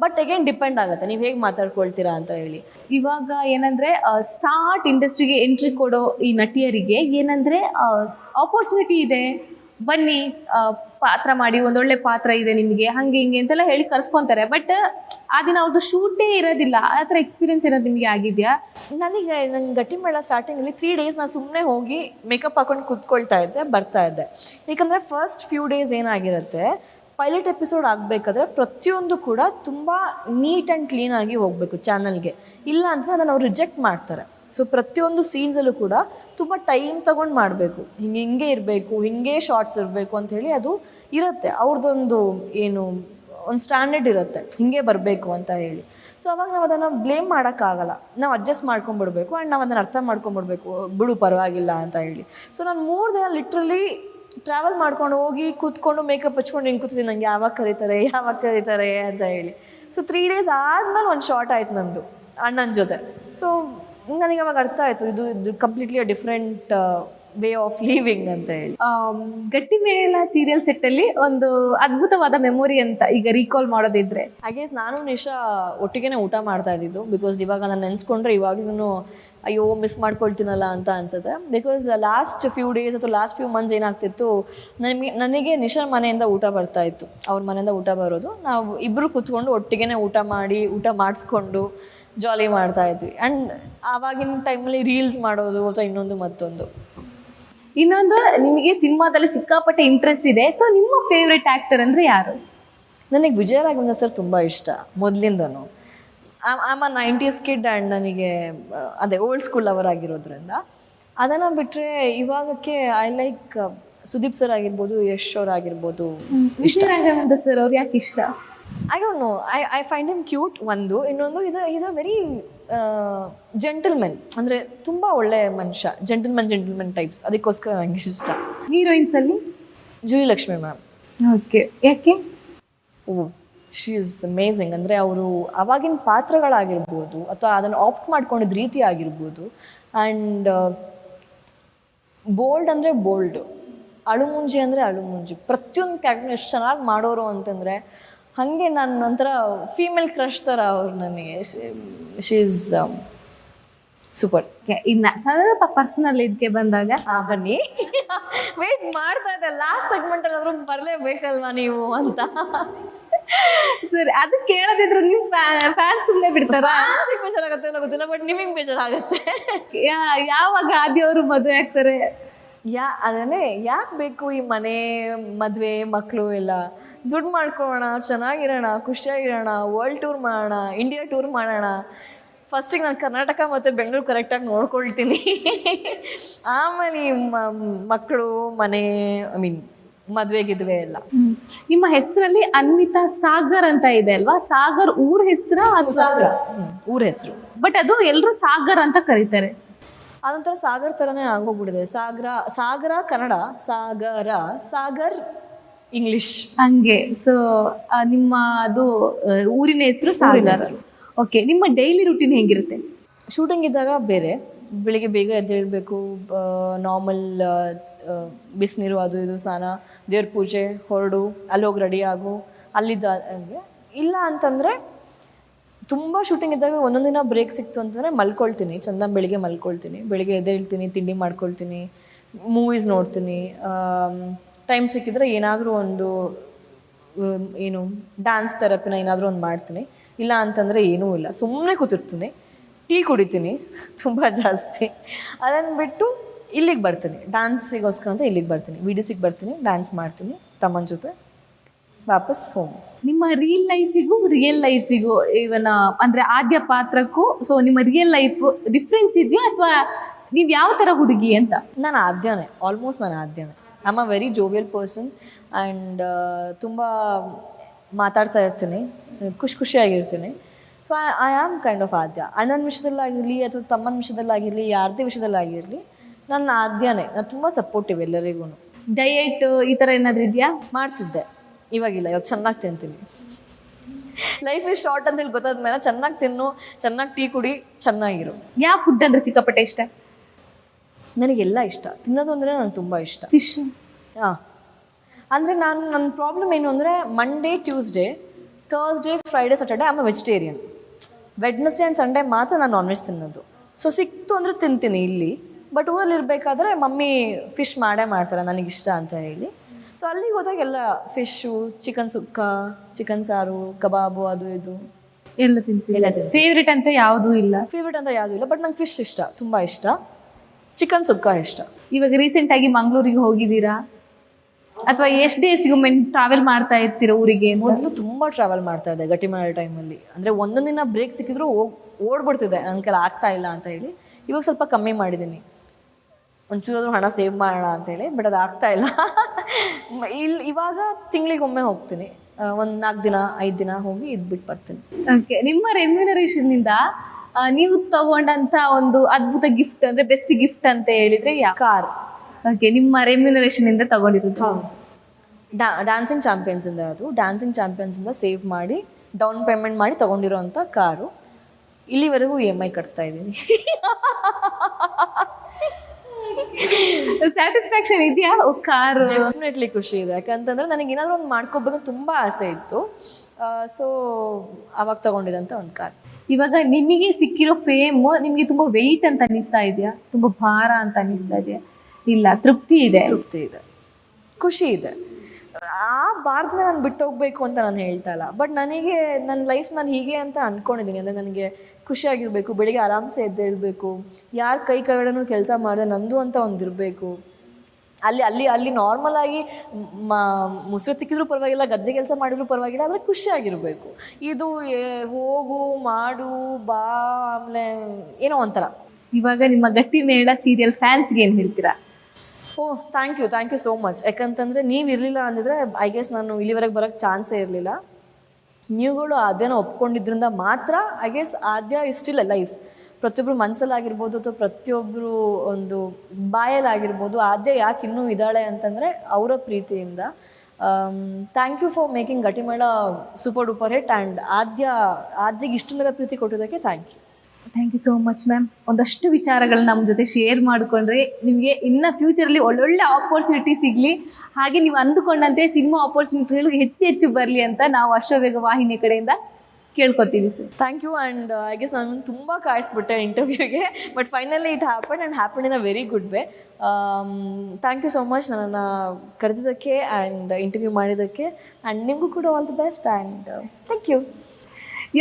ಬಟ್ ಅಗೇನ್ ಡಿಪೆಂಡ್ ಆಗುತ್ತೆ. ನೀವು ಹೇಗೆ ಮಾತಾಡ್ಕೊಳ್ತೀರಾ ಅಂತ ಹೇಳಿ. ಇವಾಗ ಏನಂದ್ರೆ ಸ್ಟಾರ್ಟ್ ಇಂಡಸ್ಟ್ರಿಗೆ ಎಂಟ್ರಿ ಕೊಡೋ ಈ ನಟಿಯರಿಗೆ ಏನಂದ್ರೆ ಆಪರ್ಚುನಿಟಿ ಇದೆ. ಬನ್ನಿ ಪಾತ್ರ ಮಾಡಿ ಒಂದೊಳ್ಳೆ ಪಾತ್ರ ಇದೆ ನಿಮಗೆ ಹಂಗೆ ಹಿಂಗೆ ಅಂತೆಲ್ಲ ಹೇಳಿ ಕರ್ಸ್ಕೊತಾರೆ. ಬಟ್ ಆ ದಿನ ಅವ್ರದ್ದು ಶೂಟೇ ಇರೋದಿಲ್ಲ. ಆ ಥರ ಎಕ್ಸ್ಪೀರಿಯನ್ಸ್ ಏನಾದ್ರು ನಿಮಗೆ ಆಗಿದೆಯಾ? ನನಗೆ ನನ್ನ ಗಟ್ಟಿ ಮೇಳ ಸ್ಟಾರ್ಟಿಂಗಲ್ಲಿ ತ್ರೀ ಡೇಸ್ ನಾನು ಸುಮ್ಮನೆ ಹೋಗಿ ಮೇಕಪ್ ಹಾಕೊಂಡು ಕೂತ್ಕೊಳ್ತಾ ಇದ್ದೆ ಬರ್ತಾ ಇದ್ದೆ. ಯಾಕಂದರೆ ಫಸ್ಟ್ ಫ್ಯೂ ಡೇಸ್ ಏನಾಗಿರುತ್ತೆ ಪೈಲಟ್ ಎಪಿಸೋಡ್ ಆಗಬೇಕಾದ್ರೆ ಪ್ರತಿಯೊಂದು ಕೂಡ ತುಂಬ ನೀಟ್ ಆ್ಯಂಡ್ ಕ್ಲೀನಾಗಿ ಹೋಗಬೇಕು ಚಾನಲ್ಗೆ. ಇಲ್ಲ ಅಂತ ಅದನ್ನು ಅವ್ರು ರಿಜೆಕ್ಟ್ ಮಾಡ್ತಾರೆ. ಸೊ ಪ್ರತಿಯೊಂದು ಸೀನ್ಸಲ್ಲೂ ಕೂಡ ತುಂಬ ಟೈಮ್ ತಗೊಂಡು ಮಾಡಬೇಕು. ಹಿಂಗೆ ಹಿಂಗೆ ಇರಬೇಕು, ಹಿಂಗೆ ಶಾರ್ಟ್ಸ್ ಇರಬೇಕು ಅಂತ ಹೇಳಿ ಅದು ಇರುತ್ತೆ. ಅವ್ರದ್ದೊಂದು ಏನು, ಒಂದು ಸ್ಟ್ಯಾಂಡರ್ಡ್ ಇರುತ್ತೆ. ಹಿಂಗೆ ಬರಬೇಕು ಅಂತ ಹೇಳಿ. ಸೊ ಅವಾಗ ನಾವು ಅದನ್ನು ಬ್ಲೇಮ್ ಮಾಡೋಕ್ಕಾಗಲ್ಲ. ನಾವು ಅಡ್ಜಸ್ಟ್ ಮಾಡ್ಕೊಂಡ್ಬಿಡ್ಬೇಕು ಆ್ಯಂಡ್ ನಾವು ಅದನ್ನು ಅರ್ಥ ಮಾಡ್ಕೊಂಡ್ಬಿಡ್ಬೇಕು ಬಿಡು ಪರವಾಗಿಲ್ಲ ಅಂತ ಹೇಳಿ. ಸೊ ನಾನು ಮೂರು ದಿನ ಲಿಟ್ರಲಿ ಟ್ರಾವೆಲ್ ಮಾಡ್ಕೊಂಡು ಹೋಗಿ ಕೂತ್ಕೊಂಡು ಮೇಕಪ್ ಹಚ್ಕೊಂಡು ಹಿಂಗೆ ಕೂತಿದ್ದೀನಿ. ನಂಗೆ ಯಾವಾಗ ಕರೀತಾರೆ ಯಾವಾಗ ಕರೀತಾರೆ ಅಂತ ಹೇಳಿ. ಸೊ ತ್ರೀ ಡೇಸ್ ಆದಮೇಲೆ ಒಂದು ಶಾರ್ಟ್ ಆಯ್ತು ನಂದು, ಅಣ್ಣನ ಜೊತೆ. ಸೊ ನನಗೆ ಅವಾಗ ಅರ್ಥ ಆಯಿತು, ಇದು ಇದು completely different way of living ಅಂತ ಹೇಳಿ. ಗಟ್ಟಿ ಮೇಳ ಸೀರಿಯಲ್ ಸೆಟ್ ಅಲ್ಲಿ ಒಂದು ಅದ್ಭುತವಾದ ಮೆಮೊರಿ ಅಂತ ಈಗ ರೀಕಾಲ್ ಮಾಡೋದಿದ್ರೆ. ಹಾಗೆ ನಾನು ನಿಶಾ ಒಟ್ಟಿಗೆನೆ ಊಟ ಮಾಡ್ತಾ ಇದ್ದಿದ್ದು ಬಿಕಾಸ್ ಇವಾಗ ನಾನು ನೆನೆಸ್ಕೊಂಡ್ರೆ ಇವಾಗಲೂ ಅಯ್ಯೋ ಮಿಸ್ ಮಾಡ್ಕೊಳ್ತೀನಲ್ಲ ಅಂತ ಅನ್ಸುತ್ತೆ. ಬಿಕಾಸ್ ಲಾಸ್ಟ್ ಫ್ಯೂ ಡೇಸ್ ಅಥವಾ ಲಾಸ್ಟ್ ಫ್ಯೂ ಮಂತ್ಸ್ ಏನಾಗ್ತಿತ್ತು, ನನಗೆ ನನಗೆ ನಿಶಾ ಮನೆಯಿಂದ ಊಟ ಬರ್ತಾ ಇತ್ತು. ಅವ್ರ ಮನೆಯಿಂದ ಊಟ ಬರೋದು. ನಾವು ಇಬ್ಬರು ಕೂತ್ಕೊಂಡು ಒಟ್ಟಿಗೆ ಊಟ ಮಾಡಿ, ಊಟ ಮಾಡಿಸ್ಕೊಂಡು ಜಾಲಿ ಮಾಡ್ತಾ ಇದ್ವಿ. ಆ್ಯಂಡ್ ಆವಾಗಿನ ಟೈಮಲ್ಲಿ ರೀಲ್ಸ್ ಮಾಡೋದು ಅಥವಾ ಇನ್ನೊಂದು ಮತ್ತೊಂದು. ಇನ್ನೊಂದು ನಿಮಗೆ ಸಿನಿಮಾದಲ್ಲಿ ಸಿಕ್ಕಾಪಟ್ಟೆ ಇಂಟ್ರೆಸ್ಟ್ ಇದೆ. ಸೊ ನಿಮ್ಮ ಫೇವ್ರೆಟ್ ಆಕ್ಟರ್ ಅಂದ್ರೆ ಯಾರು? ನನಗೆ ವಿಜಯ ರಾಘವೇಂದ್ರ ಸರ್ ತುಂಬ ಇಷ್ಟ ಮೊದಲಿಂದನು. Am a nineties kid and ನನಗೆ ಅದೇ ಓಲ್ಡ್ ಸ್ಕೂಲ್ ಅವರ್ ಆಗಿರೋದ್ರಿಂದ ಅದನ್ನು ಬಿಟ್ಟರೆ ಇವಾಗಕ್ಕೆ ಐ ಲೈಕ್ ಸುದೀಪ್ ಸರ್ ಆಗಿರ್ಬೋದು ಯಶ್ ಅವ್ರು ಆಗಿರ್ಬೋದು ಇಷ್ಟ. ರಾಘವೇಂದ್ರ ಸರ್ ಅವ್ರು ಯಾಕೆ ಇಷ್ಟ? I don't know I I find him cute ಒಂದು. ಇನ್ನೊಂದು is a is a very gentlemen ಅಂದರೆ ತುಂಬ ಒಳ್ಳೆ ಮನುಷ್ಯ ಜೆಂಟಲ್ಮೆನ್ ಜೆಂಟಲ್ಮೆನ್ ಟೈಪ್ಸ್ ಅದಕ್ಕೋಸ್ಕರ ನನಗೆ ಇಷ್ಟ. ಹೀರೋಯಿನ್ಸಲ್ಲಿ ಜೂಲಿ ಲಕ್ಷ್ಮಿ ಮ್ಯಾಮ್ ಓಕೆ ಯಾಕೆ? ಓ ಶಿ ಇಸ್ ಅಮೇಝಿಂಗ್ ಅಂದರೆ ಅವರು ಅವಾಗಿನ ಪಾತ್ರಗಳಾಗಿರ್ಬೋದು ಅಥವಾ ಅದನ್ನು ಆಪ್ಟ್ ಮಾಡ್ಕೊಂಡಿದ್ದ ರೀತಿ ಆಗಿರ್ಬೋದು. ಆ್ಯಂಡ್ ಬೋಲ್ಡ್ ಅಂದರೆ ಬೋಲ್ಡ್ ಅಳುಮುಂಜಿ ಅಂದರೆ ಅಳುಮುಂಜಿ. ಪ್ರತಿಯೊಂದು ಕ್ಯಾರೆಕ್ಟರ್ ಎಷ್ಟು ಚೆನ್ನಾಗಿ ಮಾಡೋರು ಅಂತಂದರೆ ಹಾಗೆ ನಾನು ಒಂಥರ ಫೀಮೇಲ್ ಕ್ರಶ್ ಥರ ಅವ್ರು ನನಗೆ. ಶಿ ಇಸ್ ಸೂಪರ್ Okay, ಇನ್ನ ಸ್ವಲ್ಪ ಪರ್ಸನಲ್ ಇದಕ್ಕೆ ಬಂದಾಗ. ಬನ್ನಿ. <laughs> ವೇಟ್ ಮಾಡ್ತಾ ಇದ್ದೆ. ಲಾಸ್ಟ್ ಸೆಗ್ಮೆಂಟಲ್ಲಿ ಆದ್ರೂ ಬರಲೇಬೇಕಲ್ವಾ ನೀವು ಅಂತ. ಸರಿ ಅದು ಕೇಳದಿದ್ರು ನಿಮ್ ಫ್ಯಾನ್ ಸುಮ್ಮನೆ ಬಿಡ್ತಾರ? ಬೇಜಾರಾಗುತ್ತೆ ಅನ್ನೋ ಗೊತ್ತಿಲ್ಲ ಬಟ್ ನಿಮಗೆ ಬೇಜಾರಾಗುತ್ತೆ. ಯಾ- ಯಾವಾಗ ಆದಿ ಅವರು ಮದುವೆ ಆಗ್ತಾರೆ? ಯಾ ಅದನ್ನೇ ಯಾಕೆ ಬೇಕು ಈ ಮನೆ ಮದುವೆ ಮಕ್ಕಳು ಎಲ್ಲ? ದುಡ್ಡು ಮಾಡ್ಕೊಳ್ಳೋಣ ಚೆನ್ನಾಗಿರೋಣ ಖುಷಿಯಾಗಿರೋಣ ವರ್ಲ್ಡ್ ಟೂರ್ ಮಾಡೋಣ ಇಂಡಿಯಾ ಟೂರ್ ಮಾಡೋಣ. ಫಸ್ಟಿಗೆ ನಾನು ಕರ್ನಾಟಕ ಮತ್ತು ಬೆಂಗಳೂರು ಕರೆಕ್ಟಾಗಿ ನೋಡ್ಕೊಳ್ತೀನಿ. ಆಮೇಲೆ ಮಕ್ಕಳು ಮನೆ ಐ ಮೀನ್ ಮದುವೆ ಗಿದ್ವೆ ಎಲ್ಲ. ನಿಮ್ಮ ಹೆಸರಲ್ಲಿ ಅನ್ವಿತಾ ಸಾಗರ್ ಅಂತ ಇದೆ ಅಲ್ವಾ? ಸಾಗರ್ ಊರ್ ಹೆಸರ ಸಾಗರ. ಊರ ಹೆಸರು. ಬಟ್ ಅದು ಎಲ್ಲರೂ ಸಾಗರ್ ಅಂತ ಕರೀತಾರೆ. ಅದೊಂಥರ ಸಾಗರ್ ಥರನೇ ಆಗೋಗ್ಬಿಡಿದೆ ಸಾಗರ ಸಾಗರ ಕನ್ನಡ ಸಾಗರ ಸಾಗರ್ ಇಂಗ್ಲಿಷ್ ಹಂಗೆ. ಸೊ ನಿಮ್ಮ ಅದು ಊರಿನ ಹೆಸರು ಸಾಗರ್. ಓಕೆ ನಿಮ್ಮ ಡೈಲಿ ರುಟೀನ್ ಹೆಂಗಿರುತ್ತೆ? ಶೂಟಿಂಗ್ ಇದ್ದಾಗ ಬೇರೆ. ಬೆಳಿಗ್ಗೆ ಬೇಗ ಎದ್ದೇಳಬೇಕು ನಾರ್ಮಲ್ ಬಿಸಿನೀರು ಅದು ಇದು ಸ್ನಾನ ದೇವ್ರ ಪೂಜೆ ಹೊರಡು ಅಲ್ಲಿ ಹೋಗಿ ರೆಡಿ ಆಗು ಅಲ್ಲಿದ್ದ ಹಂಗೆ. ಇಲ್ಲ ಅಂತಂದರೆ ತುಂಬ ಶೂಟಿಂಗ್ ಇದ್ದಾಗ ಒಂದೊಂದು ದಿನ ಬ್ರೇಕ್ ಸಿಕ್ತು ಅಂತಂದರೆ ಮಲ್ಕೊಳ್ತೀನಿ. ಚಂದ ಬೆಳಿಗ್ಗೆ ಮಲ್ಕೊಳ್ತೀನಿ. ಬೆಳಿಗ್ಗೆ ಎದ್ದೇಳ್ತೀನಿ ತಿಂಡಿ ಮಾಡ್ಕೊಳ್ತೀನಿ ಮೂವೀಸ್ ನೋಡ್ತೀನಿ ಟೈಮ್ ಸಿಕ್ಕಿದ್ರೆ ಏನಾದರೂ ಒಂದು ಏನು ಡ್ಯಾನ್ಸ್ ಥೆರಪಿನ ಏನಾದರೂ ಒಂದು ಮಾಡ್ತೀನಿ. ಇಲ್ಲ ಅಂತಂದರೆ ಏನೂ ಇಲ್ಲ. ಸುಮ್ಮನೆ ಕೂತಿರ್ತೀನಿ. ಟೀ ಕುಡಿತೀನಿ. <laughs> ತುಂಬ ಜಾಸ್ತಿ. ಅದನ್ನು ಬಿಟ್ಟು ಇಲ್ಲಿಗೆ ಬರ್ತೀನಿ. ಡ್ಯಾನ್ಸಿಗೋಸ್ಕರ ಅಂತ ಇಲ್ಲಿಗೆ ಬರ್ತೀನಿ. ವಿಡಿಸಿಗೆ ಬರ್ತೀನಿ. ಡ್ಯಾನ್ಸ್ ಮಾಡ್ತೀನಿ. ತಮ್ಮನ ಜೊತೆ ವಾಪಸ್ ಹೋಮ್ ನಿಮ್ಮ ರೀಲ್ ಲೈಫಿಗೂ ರಿಯಲ್ ಲೈಫಿಗೂ ಇವನ ಅಂದರೆ ಆದ್ಯ ಪಾತ್ರಕ್ಕೂ ಸೊ ನಿಮ್ಮ ರಿಯಲ್ ಲೈಫ್ ಡಿಫ್ರೆನ್ಸ್ ಇದೆಯಾ ಅಥವಾ ನೀವು ಯಾವ ಥರ ಹುಡುಗಿ ಅಂತ? ನಾನು ಆದ್ಯನೇ. ಆಲ್ಮೋಸ್ಟ್ ನಾನು ಆದ್ಯನೇ. I'm a very jovial person and ತುಂಬ ಮಾತಾಡ್ತಾ ಇರ್ತೀನಿ ಖುಷಿ ಖುಷಿಯಾಗಿರ್ತೀನಿ. So I I am kind of Aadya ಅಣ್ಣನ ವಿಷಯದಲ್ಲಾಗಿರಲಿ ಅಥವಾ ತಮ್ಮನ ವಿಷಯದಲ್ಲಾಗಿರಲಿ ಯಾರದೇ ವಿಷಯದಲ್ಲಾಗಿರಲಿ ನನ್ನ ಆದ್ಯನೇ. ನಾನು ತುಂಬ ಸಪೋರ್ಟಿವ್ ಎಲ್ಲರಿಗೂ ಡಯೆಟ್ ಈ ಥರ ಏನಾದರೂ ಇದೆಯಾ? ಮಾಡ್ತಿದ್ದೆ. ಇವಾಗಿಲ್ಲ ಇವಾಗ ಚೆನ್ನಾಗಿ ತಿಂತೀನಿ. ಲೈಫ್ ಇಸ್ ಶಾರ್ಟ್ ಅಂತೇಳಿ ಗೊತ್ತಾದ್ಮೇಲೆ ಚೆನ್ನಾಗಿ ತಿನ್ನು ಚೆನ್ನಾಗಿ ಟೀ ಕುಡಿ ಚೆನ್ನಾಗಿರು. ಯಾವ ಫುಡ್ ಅಂದರೆ ಸಿಕ್ಕಾಪಟ್ಟೆ ಇಷ್ಟ? ನನಗೆಲ್ಲ ಇಷ್ಟ. ತಿನ್ನೋದು ಅಂದರೆ ನನಗೆ ತುಂಬ ಇಷ್ಟ. ಫಿಶ್? ಹಾಂ. ಅಂದರೆ ನಾನು ನನ್ನ ಪ್ರಾಬ್ಲಮ್ ಏನು ಅಂದರೆ Monday Tuesday Thursday Friday Saturday ಆಮೇಲೆ ವೆಜಿಟೇರಿಯನ್ ವೆಡ್ನೆಸ್ಡೇ ಆ್ಯಂಡ್ ಸಂಡೇ ಮಾತ್ರ ನಾನು ನಾನ್ ವೆಜ್ ತಿನ್ನೋದು. ಸೊ ಸಿಕ್ತು ಅಂದರೆ ತಿಂತೀನಿ ಇಲ್ಲಿ. ಬಟ್ ಊರಲ್ಲಿ ಇರಬೇಕಾದ್ರೆ ಮಮ್ಮಿ ಫಿಶ್ ಮಾಡೇ ಮಾಡ್ತಾರೆ ನನಗಿಷ್ಟ ಅಂತ ಹೇಳಿ. ಸೊ ಅಲ್ಲಿಗೆ ಹೋದಾಗ ಎಲ್ಲ ಫಿಶ್ಶು ಚಿಕನ್ ಸುಕ್ಕ ಚಿಕನ್ ಸಾರು ಕಬಾಬು ಅದು ಇದು. ಎಲ್ಲ ತಿಂತೀನಿ ಎಲ್ಲ ತಿಂತೀವಿ. ಫೇವ್ರೇಟ್ ಅಂತ ಯಾವುದೂ ಇಲ್ಲ. ಫೇವ್ರೇಟ್ ಅಂತ ಯಾವುದೂ ಇಲ್ಲ ಬಟ್ ನಂಗೆ ಫಿಶ್ ಇಷ್ಟ ತುಂಬ ಇಷ್ಟ. ಚಿಕನ್ ಸುಕ್ಕ ಇಷ್ಟ. ಇವಾಗ ರೀಸೆಂಟ್ ಆಗಿ ಮಂಗಳೂರಿಗೆ ಹೋಗಿದ್ದೀರಾ? ಅಥವಾ ಎಷ್ಟು ಡೇಸ್ಗೊಮ್ಮೆ ಟ್ರಾವೆಲ್ ಮಾಡ್ತಾ ಇರ್ತೀರಾ ಊರಿಗೆ? ಮೊದಲು ತುಂಬ ಟ್ರಾವೆಲ್ ಮಾಡ್ತಾ ಇದ್ದೆ ಗಟ್ಟಿಮಳೆ ಟೈಮಲ್ಲಿ ಅಂದರೆ ಒಂದೊಂದು ದಿನ ಬ್ರೇಕ್ ಸಿಕ್ಕಿದ್ರು ಓಡ್ಬಿಡ್ತಿದ್ದೆ. ನನ್ನ ಕೈಲಿ ಆಗ್ತಾ ಇಲ್ಲ ಅಂತ ಹೇಳಿ. ಇವಾಗ ಸ್ವಲ್ಪ ಕಮ್ಮಿ ಮಾಡಿದ್ದೀನಿ. ಒಂಚೂರಾದ್ರೂ ಹಣ ಸೇವ್ ಮಾಡೋಣ ಅಂತೇಳಿ ಬಟ್ ಅದು ಆಗ್ತಾ ಇಲ್ಲ. <laughs> ಇಲ್ಲಿ ಇವಾಗ ತಿಂಗಳಿಗೊಮ್ಮೆ ಹೋಗ್ತೀನಿ. ಒಂದು ನಾಲ್ಕು ದಿನ ಐದು ದಿನ ಹೋಗಿ ಇದ್ಬಿಟ್ಟು ಬರ್ತೀನಿ. ಓಕೆ ನಿಮ್ಮ ರೆಮ್ಯುನರೇಷನ್ ಇಂದ ಆ, ನೀವು ತಗೊಂಡಂತ ಒಂದು ಅದ್ಭುತ ಗಿಫ್ಟ್ ಅಂದ್ರೆ ಬೆಸ್ಟ್ ಗಿಫ್ಟ್ ಅಂತ ಹೇಳಿದ್ರೆ ಯಾವ ಕಾರ್ ಓಕೆ ನಿಮ್ಮ ರೆಮ್ಯುನರೇಷನ್ ಇಂದ ತಗೊಂಡಿರೋದು. ಹೌದು. ಡಾ ಡ್ಯಾನ್ಸಿಂಗ್ ಚಾಂಪಿಯನ್ಸಿಂದ ಅದು. ಡ್ಯಾನ್ಸಿಂಗ್ ಚಾಂಪಿಯನ್ಸಿಂದ ಸೇವ್ ಮಾಡಿ ಡೌನ್ ಪೇಮೆಂಟ್ ಮಾಡಿ ತಗೊಂಡಿರುವಂತ ಕಾರು ಇಲ್ಲಿವರೆಗೂ ಇ ಎಂ ಐ ಕಟ್ತಾ ಇದ್ದೀನಿ. ಸ್ಯಾಟಿಸ್ಫ್ಯಾಕ್ಷನ್ ಇದೆಯಾ? ಕಾರ್ ಡೆಫಿನೆಟ್ಲಿ ಖುಷಿ ಇದೆ. ಯಾಕಂತಂದ್ರೆ ನನಗೆ ಏನಾದರೂ ಒಂದು ಮಾಡ್ಕೋಬೇಕು ತುಂಬ ಆಸೆ ಇತ್ತು. ಸೊ ಅವಾಗ ತಗೊಂಡಿದಂಥ ಒಂದು ಕಾರ್ ಇವಾಗ ನಿಮಗೆ ಸಿಕ್ಕಿರೋ ಫೇಮ್ ನಿಮಗೆ ತುಂಬಾ ವೆಯ್ಟ್ ಅಂತ ಅನಿಸ್ತಾ ಇದೆಯಾ? ತುಂಬಾ ಭಾರ ಅಂತ ಅನಿಸ್ತಾ ಇದೆಯಾ? ಇಲ್ಲ, ತೃಪ್ತಿ ಇದೆ. ತೃಪ್ತಿ ಇದೆ. ಖುಷಿ ಇದೆ. ಆ ಭಾರತನ ನಾನು ಬಿಟ್ಟು ಹೋಗ್ಬೇಕು ಅಂತ ನಾನು ಹೇಳ್ತಾ ಇಲ್ಲ. ಬಟ್ ನನಗೆ ನನ್ನ ಲೈಫ್ ನಾನು ಹೀಗೆ ಅಂತ ಅಂದ್ಕೊಂಡಿದ್ದೀನಿ ಅಂದರೆ ನನಗೆ ಖುಷಿಯಾಗಿರಬೇಕು ಬೆಳಿಗ್ಗೆ ಆರಾಮ್ಸೆ ಎದ್ದೇಳಬೇಕು, ಯಾರ ಕೈ ಕೆಳಗಡೆನೂ ಕೆಲಸ ಮಾಡಿದೆ ನಂದು ಅಂತ ಒಂದಿರಬೇಕು ಅಲ್ಲಿ ಅಲ್ಲಿ ಅಲ್ಲಿ ನಾರ್ಮಲ್ ಆಗಿ ಮ ಮುಸುರು ತಿಕ್ಕಿದ್ರು ಪರವಾಗಿಲ್ಲ ಗದ್ದೆ ಕೆಲಸ ಮಾಡಿದ್ರು ಪರವಾಗಿಲ್ಲ ಆದರೆ ಖುಷಿಯಾಗಿರಬೇಕು ಇದು ಹೋಗು ಮಾಡು ಬಾ ಆಮೇಲೆ ಏನೋ ಒಂಥರ. ಇವಾಗ ನಿಮ್ಮ ಗಟ್ಟಿ ಮೇಳ ಸೀರಿಯಲ್ ಫ್ಯಾನ್ಸ್ಗೆ ಏನು ಹೇಳ್ತೀರಾ? ಓ thank you thank you so much ಯಾಕಂತಂದರೆ ನೀವು ಇರಲಿಲ್ಲ ಅಂದಿದ್ರೆ ಐ ಗೆಸ್ ನಾನು ಇಲ್ಲಿವರೆಗೆ ಬರೋಕ್ಕೆ ಚಾನ್ಸೇ ಇರಲಿಲ್ಲ. ನೀವುಗಳು ಅದೇನೋ ಒಪ್ಕೊಂಡಿದ್ರಿಂದ ಮಾತ್ರ ಐ ಗೆಸ್ ಆದ್ಯ ಇಷ್ಟಿಲ್ಲ ಲೈಫ್ ಪ್ರತಿಯೊಬ್ಬರು ಮನಸ್ಸಲ್ಲಾಗಿರ್ಬೋದು ಅಥವಾ ಪ್ರತಿಯೊಬ್ಬರು ಒಂದು ಬಾಯಲ್ಲಾಗಿರ್ಬೋದು ಅದೇ ಯಾಕೆ ಇನ್ನೂ ಇದ್ದಾಳೆ ಅಂತಂದರೆ ಅವರ ಪ್ರೀತಿಯಿಂದ. Thank you for making Gattimela super duper hit and Aadya, ಆದ್ಯಗೆ ಇಷ್ಟೊಂದೆಲ್ಲ ಪ್ರೀತಿ ಕೊಟ್ಟಿದ್ದಕ್ಕೆ thank you thank you so much ma'am ಒಂದಷ್ಟು ವಿಚಾರಗಳನ್ನ ನಮ್ಮ ಜೊತೆ ಶೇರ್ ಮಾಡಿಕೊಂಡ್ರೆ ನಿಮಗೆ ಇನ್ನು ಫ್ಯೂಚರಲ್ಲಿ ಒಳ್ಳೊಳ್ಳೆ ಆಪರ್ಚುನಿಟಿ ಸಿಗಲಿ. ಹಾಗೆ ನೀವು ಅಂದುಕೊಂಡಂತೆ ಸಿನಿಮಾ ಆಪರ್ಚುನಿಟಿಗಳು ಹೆಚ್ಚು ಹೆಚ್ಚು ಬರಲಿ ಅಂತ ನಾವು ಅಶ್ವವೇಗ ವಾಹಿನಿ ಕಡೆಯಿಂದ ಕೇಳ್ಕೊತೀವಿ sir. Thank you and I guess ನಾನು ತುಂಬ ಕಾಯಿಸ್ಬಿಟ್ಟೆ ಇಂಟರ್ವ್ಯೂಗೆ but finally it happen and happen in a very good way thank you so much ನನ್ನನ್ನು ಕರೆದಿದ್ದಕ್ಕೆ ಆ್ಯಂಡ್ ಇಂಟರ್ವ್ಯೂ ಮಾಡಿದ್ದಕ್ಕೆ ಆ್ಯಂಡ್ ನಿಮಗೂ ಕೂಡ all the best and thank you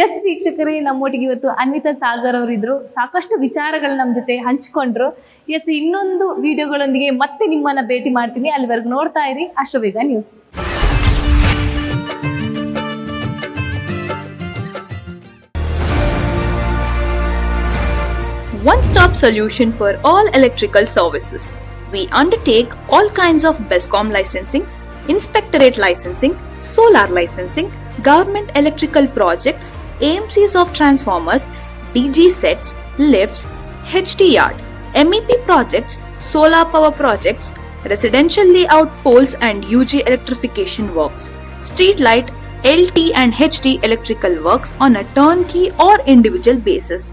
yes ವೀಕ್ಷಕರೇ ನಮ್ಮೊಟ್ಟಿಗೆ ಇವತ್ತು ಅನ್ವಿತಾ ಸಾಗರ್ ಅವರಿದ್ರು. ಸಾಕಷ್ಟು ವಿಚಾರಗಳು ನಮ್ಮ ಜೊತೆ ಹಂಚ್ಕೊಂಡ್ರು. ಎಸ್ ಇನ್ನೊಂದು ವಿಡಿಯೋಗಳೊಂದಿಗೆ ಮತ್ತೆ ನಿಮ್ಮನ್ನು ಭೇಟಿ ಮಾಡ್ತೀನಿ. ಅಲ್ಲಿವರೆಗೂ ನೋಡ್ತಾ ಇರಿ. Ashwavega news one stop solution for all electrical services. We undertake all kinds of BESCOM licensing, inspectorate licensing, solar licensing, government electrical projects, AMCs of transformers, DG sets, lifts, HT yard, MEP projects, solar power projects, residential layout poles and UG electrification works, street light, LT and HT electrical works on a turnkey or individual basis.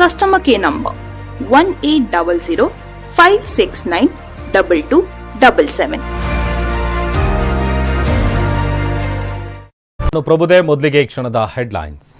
Customer care number 1800 569 2277. Seven ಪ್ರಭುದೇ ಮೊದಲಿಗೆ ಕ್ಷಣದ ಹೆಡ್ಲೈನ್ಸ್